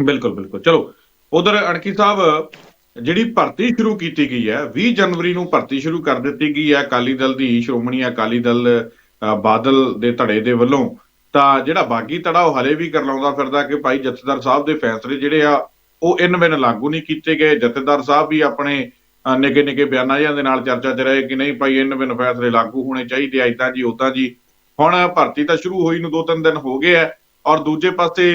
ਬਿਲਕੁਲ ਬਿਲਕੁਲ। ਚਲੋ ਉਧਰ ਅਣਕੀ ਸਾਹਿਬ ਜਿਹੜੀ ਭਰਤੀ ਸ਼ੁਰੂ ਕੀਤੀ ਗਈ ਹੈ 20 ਜਨਵਰੀ ਨੂੰ ਭਰਤੀ ਸ਼ੁਰੂ ਕਰ ਦਿੱਤੀ ਗਈ ਹੈ ਅਕਾਲੀ ਦਲ ਦੀ ਸ਼੍ਰੋਮਣੀ ਅਕਾਲੀ ਦਲ ਬਾਦਲ ਦੇ ਧੜੇ ਦੇ ਵੱਲੋਂ। ਤਾਂ ਜਿਹੜਾ ਬਾਗੀ ਧੜਾ ਉਹ ਹਲੇ ਵੀ ਕਰਲਾਉਂਦਾ ਫਿਰਦਾ ਕਿ ਭਾਈ ਜਥੇਦਾਰ ਸਾਹਿਬ ਦੇ ਫੈਸਲੇ ਜਿਹੜੇ ਆ ਉਹ ਇਨ ਬਿਨ ਲਾਗੂ ਨਹੀਂ ਕੀਤੇ ਗਏ। ਜਥੇਦਾਰ ਸਾਹਿਬ ਵੀ ਆਪਣੇ ਨਿੱਕੇ ਨਿੱਕੇ ਬਿਆਨਾਂ ਜਿਹਾਂ ਦੇ ਨਾਲ ਚਰਚਾ 'ਚ ਰਹੇ ਕਿ ਨਹੀਂ ਭਾਈ ਇਨ ਬਿਨ ਫੈਸਲੇ ਲਾਗੂ ਹੋਣੇ ਚਾਹੀਦੇ ਆ ਇਦਾਂ ਜੀ ਉਦਾਂ ਜੀ। ਹੁਣ ਭਰਤੀ ਤਾਂ ਸ਼ੁਰੂ ਹੋਈ ਨੂੰ ਦੋ ਤਿੰਨ ਦਿਨ ਹੋ ਗਏ ਆ ਔਰ ਦੂਜੇ ਪਾਸੇ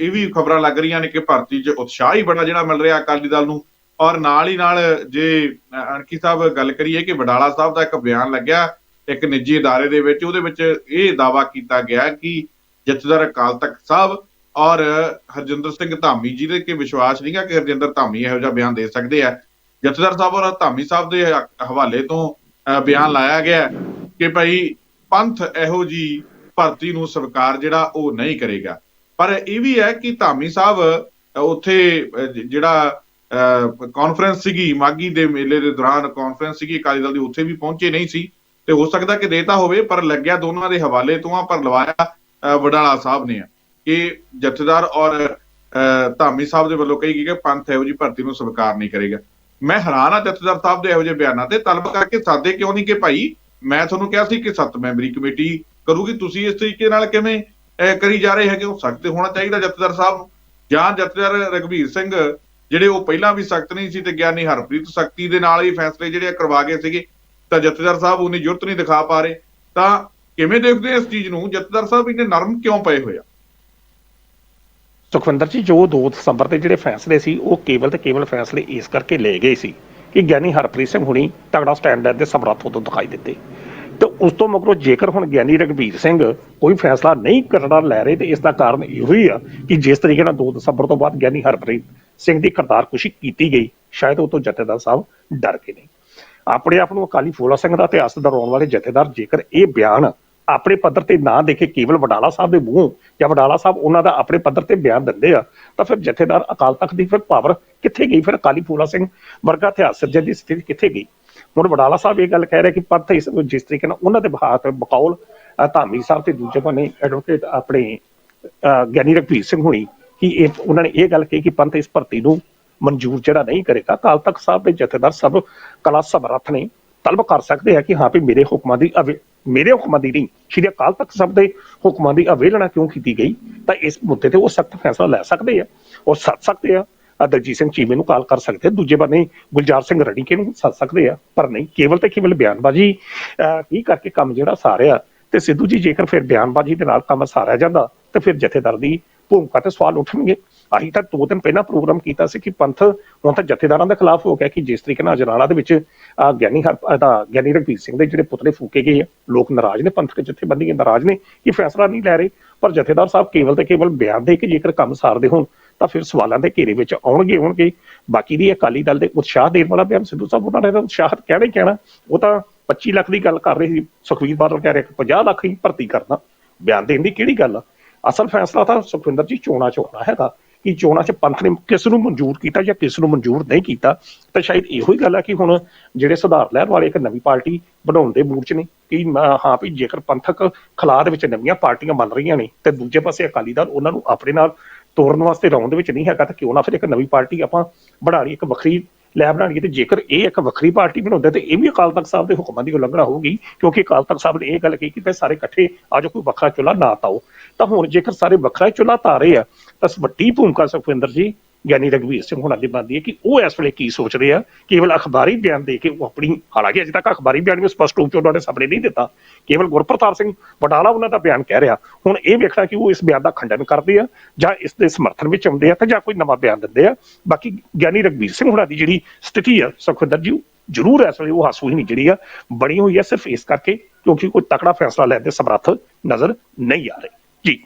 ਇਹ ਵੀ ਖਬਰਾਂ ਲੱਗ ਰਹੀਆਂ ਨੇ ਕਿ ਭਰਤੀ 'ਚ ਉਤਸ਼ਾਹ ਹੀ ਬੜਾ ਜਿਹੜਾ ਮਿਲ ਰਿਹਾ ਅਕਾਲੀ ਦਲ ਨੂੰ। ਔਰ ਨਾਲ ਹੀ ਨਾਲ ਜੇ ਅ, ਅਣਖੀ ਸਾਹਿਬ ਗੱਲ ਕਰੀਏ ਕਿ ਵਡਾਲਾ ਸਾਹਿਬ ਦਾ ਇੱਕ ਬਿਆਨ ਲੱਗਿਆ ਇੱਕ ਨਿੱਜੀ ਅਦਾਰੇ ਦੇ ਵਿੱਚ ਉਹਦੇ ਵਿੱਚ ਇਹ ਦਾਵਾ ਕੀਤਾ ਗਿਆ ਕਿ ਜਥੇਦਾਰ ਅਕਾਲ ਤਖਤ ਸਾਹਿਬ ਔਰ ਹਰਜਿੰਦਰ ਸਿੰਘ ਧਾਮੀ ਜੀ ਦੇ ਕਿ ਵਿਸ਼ਵਾਸ ਨਹੀਂਗਾ ਕਿ ਹਰਜਿੰਦਰ ਧਾਮੀ ਇਹੋ ਜਿਹਾ ਬਿਆਨ ਦੇ ਸਕਦੇ ਆ। ਜਥੇਦਾਰ ਸਾਹਿਬ ਔਰ ਧਾਮੀ ਸਾਹਿਬ ਦੇ ਹਵਾਲੇ ਤੋਂ ਅ, ਬਿਆਨ ਲਾਇਆ ਗਿਆ ਕਿ ਭਾਈ ਪੰਥ ਇਹੋ ਜੀ ਭਰਤੀ ਨੂੰ ਸਰਕਾਰ ਜਿਹੜਾ ਉਹ ਨਹੀਂ ਕਰੇਗਾ। ਪਰ ਇਹ ਵੀ ਹੈ ਕਿ ਧਾਮੀ ਸਾਹਿਬ ਉੱਥੇ ਅ, ਜ- ਜਿਹੜਾ ਕਾਨਫਰੰਸ ਸੀਗੀ ਮਾਗੀ ਦੇ ਮੇਲੇ ਦੇ ਦੌਰਾਨ ਕਾਨਫਰੰਸ ਸੀਗੀ ਅਕਾਲੀ ਦਲ ਦੀ ਉੱਥੇ ਵੀ ਪਹੁੰਚੇ ਨਹੀਂ ਸੀ। ਤੇ ਹੋ ਸਕਦਾ ਕਿ ਦੇਤਾ ਹੋਵੇ ਪਰ ਲੱਗਿਆ ਦੋਨਾਂ ਦੇ ਹਵਾਲੇ ਤੋਂ ਆ ਪਰ ਲਵਾਇਆ ਵਡਾਲਾ ਸਾਹਿਬ ਨੇ ਕਿ ਜਥੇਦਾਰ ਔਰ ਅ, ਧਾਮੀ ਸਾਹਿਬ ਦੇ ਵੱਲੋਂ ਕਹੀ ਗਈ ਕਿ ਪੰਥ ਇਹੋ ਜੀ ਭਰਤੀ ਨੂੰ ਸਵੀਕਾਰ ਨਹੀਂ ਕਰੇਗਾ। ਮੈਂ ਹੈਰਾਨ ਆ ਜਥੇਦਾਰ ਸਾਹਿਬ ਦੇ ਇਹੋ ਜਿਹੇ ਬਿਆਨਾਂ ਤੇ, ਤਲਬ ਕਰਕੇ ਸਾਦੇ ਕਿਉਂ ਨਹੀਂ ਕਿ ਭਾਈ ਮੈਂ ਤੁਹਾਨੂੰ ਕਿਹਾ ਸੀ ਕਿ ਸੱਤ ਮੈਂਬਰੀ ਕਮੇਟੀ ਕਰੂਗੀ, ਤੁਸੀਂ ਇਸ ਤਰੀਕੇ ਨਾਲ ਕਿਵੇਂ ਕਰੀ ਜਾ ਰਹੇ ਹੈਗੇ ਉਹ ਸਖਤ ਹੋਣਾ ਚਾਹੀਦਾ ਜਥੇਦਾਰ ਸਾਹਿਬ। ਜਾਂ ਜਥੇਦਾਰ ਰਗਵੀਰ ਸਿੰਘ, ਜਿਹੜੇ ਉਹ ਪਹਿਲਾਂ ਵੀ ਸਖਤ ਨਹੀਂ ਸੀ ਤੇ ਗਿਆਨੀ ਹਰਪ੍ਰੀਤ ਸਖਤੀ ਦੇ ਨਾਲ ਹੀ ਫੈਸਲੇ ਜਿਹੜੇ ਆ ਕਰਵਾ ਗਏ ਸੀਗੇ, ਤਾਂ ਜਥੇਦਾਰ ਸਾਹਿਬ ਉਹਨੀ ਜੁਰਤ ਨਹੀਂ ਦਿਖਾ ਪਾ ਰਹੇ। ਤਾਂ ਕਿਵੇਂ ਦੇਖਦੇ ਇਸ ਚੀਜ਼ ਨੂੰ? ਜਥੇਦਾਰ ਸਾਹਿਬ ਇੰਨੇ ਨਰਮ ਕਿਉਂ ਪਏ ਹੋਏ ਆ? ਸੁਖਵਿੰਦਰ ਜੀ, ਜੋ 2 ਦਸੰਬਰ ਦੇ ਜਿਹੜੇ ਫੈਸਲੇ ਸੀ, ਉਹ ਕੇਵਲ ਤੇ ਕੇਵਲ ਫੈਸਲੇ ਇਸ ਕਰਕੇ ਲਏ ਗਏ ਸੀ ਕਿ ਗਿਆਨੀ ਹਰਪ੍ਰੀਤ ਸਿੰਘ ਹੁਣੀ ਤਗੜਾ ਸਟੈਂਡ ਲੈਣ ਦੇ ਸਮਰੱਥ ਉਦੋਂ ਦਿਖਾਈ ਦਿੱਤੇ। ਤੇ ਉਸ ਤੋਂ ਮਗਰੋਂ ਜੇਕਰ ਹੁਣ ਗਿਆਨੀ ਰਗਵੀਰ ਸਿੰਘ ਕੋਈ ਫੈਸਲਾ ਨਹੀਂ ਕਰਨਾ ਲੈ ਰਹੇ, ਤੇ ਇਸ ਦਾ ਕਾਰਨ ਇਹੋ ਹੀ ਆ ਕਿ ਜਿਸ ਤਰੀਕੇ ਨਾਲ 2 ਦਸੰਬਰ ਤੋਂ ਬਾਅਦ ਗਿਆਨੀ ਹਰਪ੍ਰੀਤ ਸਿੰਘ ਦੀ ਕਰਤਾਰਕੁਸ਼ੀ ਕੀਤੀ ਗਈ, ਸ਼ਾਇਦ ਉਹ ਤੋਂ ਜਥੇਦਾਰ ਸਾਹਿਬ ਡਰ ਕੇ ਨਹੀਂ ਆਪਣੇ ਆਪ ਨੂੰ ਅਕਾਲੀ ਫੂਲਾ ਸਿੰਘ ਦਾ ਇਤਿਹਾਸ ਦਰਾਉਣ ਵਾਲੇ ਜਥੇਦਾਰ ਜੇਕਰ ਇਹ ਬਿਆਨ ਆਪਣੇ ਪੱਧਰ ਤੇ ਨਾ ਦੇ ਕੇਵਲ ਵਡਾਲਾ ਸਾਹਿਬ ਦੇ ਮੂੰਹੋਂ ਜਾਂ ਵਡਾਲਾ ਸਾਹਿਬ ਉਹਨਾਂ ਦਾ ਆਪਣੇ ਪੱਧਰ ਤੇ ਬਿਆਨ ਦਿੰਦੇ ਆ ਤਾਂ ਫਿਰ ਜਥੇਦਾਰ ਅਕਾਲ ਤਖਤ ਦੀ ਫਿਰ ਪਾਵਰ ਕਿੱਥੇ ਗਈ? ਫਿਰ ਅਕਾਲੀ ਫੂਲਾ ਸਿੰਘ ਵਰਗਾ ਇਤਿਹਾਸ ਸਿਰਜਣ ਦੀ ਸਥਿਤੀ ਕਿੱਥੇ ਗਈ? ਹੁਣ ਵਡਾਲਾ ਸਾਹਿਬ ਇਹ ਗੱਲ ਕਹਿ ਰਹੇ ਕਿ ਪੰਥ ਇਸ ਜਿਸ ਤਰੀਕੇ ਨਾਲ ਉਹਨਾਂ ਦੇ ਬਹਾਤ ਬਕੌਲ ਧਾਮੀ ਸਾਹਿਬ ਤੇ ਦੂਜੇ ਬੰਨੇ ਐਡਵੋਕੇਟ ਆਪਣੇ ਅ, ਗਿਆਨੀ ਰਘਵੀਰ ਸਿੰਘ ਹੁਣੀ ਕਿ ਇਹ ਉਹਨਾਂ ਨੇ ਇਹ ਗੱਲ ਕਹੀ ਕਿ ਪੰਥ ਇਸ ਭਰਤੀ ਨੂੰ ਮਨਜ਼ੂਰ ਜਿਹੜਾ ਨਹੀਂ ਕਰੇਗਾ। ਅਕਾਲ ਤਖਤ ਸਾਹਿਬ ਦੇ ਜਥੇਦਾਰ ਸਭ ਕਲਾ ਸਮਰੱਥ ਨੇ। ਤਲਬ ਕਰ ਸਕਦੇ ਆ ਕਿ ਹਾਂ ਵੀ ਮੇਰੇ ਹੁਕਮਾਂ ਦੀ ਅਵੇ ਮੇਰੇ ਹੁਕਮਾਂ ਦੀ ਨਹੀਂ ਸ਼੍ਰੀ ਅਕਾਲ ਤਖਤ ਸਾਹਿਬ ਦੇ ਹੁਕਮਾਂ ਦੀ ਅਵੇਲਣਾ ਕਿਉਂ ਕੀਤੀ ਗਈ? ਤਾਂ ਇਸ ਮੁੱਦੇ ਤੇ ਉਹ ਸਖਤ ਫੈਸਲਾ ਲੈ ਸਕਦੇ ਆ। ਉਹ ਸੱਦ ਸਕਦੇ ਆ। ਆਹ ਸਿੰਘ ਚੀਮੇ ਨੂੰ ਕਾਲ ਕਰ ਸਕਦੇ ਆ। ਦੂਜੇ ਬੰਨੇ ਗੁਲਜ਼ਾਰ ਸਿੰਘ ਰਣੀਕੇ ਨੂੰ ਸੱਦ ਸਕਦੇ ਆ। ਪਰ ਨਹੀਂ ਕੇਵਲ ਤੇ ਕੇਵਲ ਬਿਆਨਬਾਜ਼ੀ ਅਹ, ਹੀ ਕਰਕੇ ਕੰਮ ਜਿਹੜਾ ਸਾਰਿਆ ਤੇ ਸਿੱਧੂ ਜੀ ਜੇਕਰ ਫਿਰ ਬਿਆਨਬਾਜ਼ੀ ਦੇ ਨਾਲ ਕੰਮ ਸਾਰਿਆ ਜਾਂਦਾ ਤੇ ਫਿਰ ਜਥੇਦਾਰ ਦੀ ਭੂਮਿਕਾ ਤੇ ਸਵਾਲ ਉੱਠਣਗੇ। ਅਸੀਂ ਤਾਂ ਦੋ ਦਿਨ ਪਹਿਲਾਂ ਪ੍ਰੋਗਰਾਮ ਕੀਤਾ ਸੀ ਕਿ ਪੰਥ ਹੁਣ ਤਾਂ ਜਥੇਦਾਰਾਂ ਦੇ ਖਿਲਾਫ ਹੋ ਗਿਆ ਕਿ ਜਿਸ ਤਰੀਕੇ ਨਾਲ ਅਜਨਾਲਾ ਦੇ ਵਿੱਚ ਗਿਆਨੀ ਹਰ ਗਿਆਨੀ ਰਘਬੀਰ ਸਿੰਘ ਦੇ ਜਿਹੜੇ ਪੁਤਲੇ ਫੂਕੇ ਗਏ ਆ, ਲੋਕ ਨਾਰਾਜ਼ ਨੇ, ਪੰਥਕ ਜਥੇਬੰਦੀਆਂ ਨਾਰਾਜ਼ ਨੇ ਕਿ ਫੈਸਲਾ ਨਹੀਂ ਲੈ ਰਹੇ। ਪਰ ਜਥੇਦਾਰ ਸਾਹਿਬ ਕੇਵਲ ਤੇ ਕੇਵਲ ਬਿਆਨ ਦੇ ਕੇ ਜੇਕਰ ਕੰਮ ਸਾਰਦੇ ਹੋਣ, ਤਾਂ ਫਿਰ ਸਵਾਲਾਂ ਦੇ ਘੇਰੇ ਵਿੱਚ ਆਉਣਗੇ, ਹੋਣਗੇ। ਬਾਕੀ ਦੀ ਅਕਾਲੀ ਦਲ ਦੇ ਉਤਸ਼ਾਹ ਦੇਣ ਵਾਲਾ ਬਿਆਨ ਸਿੱਧੂ ਸਾਹਿਬ ਉਹਨਾਂ ਨੇ ਤਾਂ ਉਤਸ਼ਾਹ ਕਹਿਣਾ ਹੀ ਕਹਿਣਾ। ਉਹ ਤਾਂ 25 ਲੱਖ ਦੀ ਗੱਲ ਕਰ ਰਹੇ ਸੀ। ਸੁਖਵੀਰ ਬਾਦਲ ਕਹਿ ਰਿਹਾ ਕਿ 50 ਲੱਖ ਹੀ ਭਰਤੀ ਕਰਨਾ, ਬਿਆਨ ਦੇਣ ਦੀ ਕਿਹੜੀ ਗੱਲ ਆ? ਅਸਲ ਫੈਸਲਾ ਤਾਂ ਸੁਖਵਿੰਦਰ ਜੀ ਚੋਣਾਂ ਚ ਹੋਣਾ ਹੈਗਾ। ਕਿ ਚੋਣਾਂ 'ਚ ਪੰਥ ਨੇ ਕਿਸ ਨੂੰ ਮਨਜ਼ੂਰ ਕੀਤਾ ਜਾਂ ਕਿਸ ਨੂੰ ਮਨਜ਼ੂਰ ਨਹੀਂ ਕੀਤਾ, ਤਾਂ ਸ਼ਾਇਦ ਇਹੋ ਹੀ ਗੱਲ ਹੈ ਕਿ ਹੁਣ ਜਿਹੜੇ ਸੁਧਾਰ ਲਹਿਰ ਵਾਲੇ ਇੱਕ ਨਵੀਂ ਪਾਰਟੀ ਬਣਾਉਣ ਦੇ ਮੂਡ 'ਚ ਨੇ ਕਿ ਹਾਂ ਵੀ ਜੇਕਰ ਪੰਥਕ ਖਲਾਅ ਦੇ ਵਿੱਚ ਨਵੀਆਂ ਪਾਰਟੀਆਂ ਬਣ ਰਹੀਆਂ ਨੇ ਤੇ ਦੂਜੇ ਪਾਸੇ ਅਕਾਲੀ ਦਲ ਉਹਨਾਂ ਨੂੰ ਆਪਣੇ ਨਾਲ ਤੋਰਨ ਵਾਸਤੇ ਰੌਣ ਵਿੱਚ ਨਹੀਂ ਹੈਗਾ, ਤਾਂ ਕਿਉਂ ਨਾ ਫਿਰ ਇੱਕ ਨਵੀਂ ਪਾਰਟੀ ਆਪਾਂ ਬਣਾ ਲਈ, ਇੱਕ ਵੱਖਰੀ ਲੈ ਬਣਾਉਣਗੇ ਤੇ ਜੇਕਰ ਇਹ ਇੱਕ ਵੱਖਰੀ ਪਾਰਟੀ ਬਣਾਉਂਦਾ ਤੇ ਇਹ ਵੀ ਅਕਾਲ ਤਖਤ ਸਾਹਿਬ ਦੇ ਹੁਕਮਾਂ ਦੀ ਉਲੰਘਣਾ ਹੋਊਗੀ, ਕਿਉਂਕਿ ਅਕਾਲ ਤਖਤ ਸਾਹਿਬ ਨੇ ਇਹ ਗੱਲ ਕਹੀ ਕਿ ਤੇ ਸਾਰੇ ਇਕੱਠੇ ਆਜੋ ਕੋਈ ਵੱਖਰਾ ਚੁੱਲ੍ਹਾ ਨਾ ਤਾਓ। ਤਾਂ ਹੁਣ ਜੇਕਰ ਸਾਰੇ ਵੱਖਰਾ ਹੀ ਚੁੱਲ੍ਹਾ ਤਾਰੇ ਆ, ਤਾਂ ਵੱਡੀ ਭੂਮਿਕਾ ਸੁਖਵਿੰਦਰ ਜੀ ਗਿਆਨੀ ਰਘਵੀਰ ਸਿੰਘ ਹੁਣਾਂ ਦੀ ਬਣਦੀ ਹੈ ਕਿ ਉਹ ਇਸ ਵੇਲੇ ਕੀ ਸੋਚ ਰਹੇ ਆ? ਕੇਵਲ ਅਖਬਾਰੀ ਬਿਆਨ ਦੇ ਕੇ ਉਹ ਆਪਣੀ, ਹਾਲਾਂਕਿ ਅਜੇ ਤੱਕ ਅਖਬਾਰੀ ਬਿਆਨ ਵੀ ਸਪਸ਼ਟ ਰੂਪ ਚ ਉਹਨਾਂ ਨੇ ਸਾਹਮਣੇ ਨਹੀਂ ਦਿੱਤਾ। ਕੇਵਲ ਗੁਰਪ੍ਰਤਾਪ ਸਿੰਘ ਬਟਾਲਾ ਉਹਨਾਂ ਦਾ ਬਿਆਨ ਕਹਿ ਰਿਹਾ। ਹੁਣ ਇਹ ਵੇਖਣਾ ਕਿ ਉਹ ਇਸ ਬਿਆਨ ਦਾ ਖੰਡਨ ਕਰਦੇ ਆ ਜਾਂ ਇਸ ਦੇ ਸਮਰਥਨ ਵਿੱਚ ਆਉਂਦੇ ਆ ਤੇ ਜਾਂ ਕੋਈ ਨਵਾਂ ਬਿਆਨ ਦਿੰਦੇ ਆ। ਬਾਕੀ ਗਿਆਨੀ ਰਘਵੀਰ ਸਿੰਘ ਹੁਣਾਂ ਦੀ ਜਿਹੜੀ ਸਥਿਤੀ ਆ, ਸੁਖਵਿੰਦਰ ਜੀ, ਜ਼ਰੂਰ ਇਸ ਵੇਲੇ ਉਹ ਹਾਸੂ ਹੀ ਨਹੀਂ ਜਿਹੜੀ ਆ, ਬਣੀ ਹੋਈ ਆ ਸਿਰਫ ਇਸ ਕਰਕੇ ਕਿਉਂਕਿ ਕੋਈ ਤਕੜਾ ਫੈਸਲਾ ਲੈਣ ਦੇ ਸਮਰੱਥ ਨਜ਼ਰ ਨਹੀਂ ਆ ਰਹੇ। ਜੀ।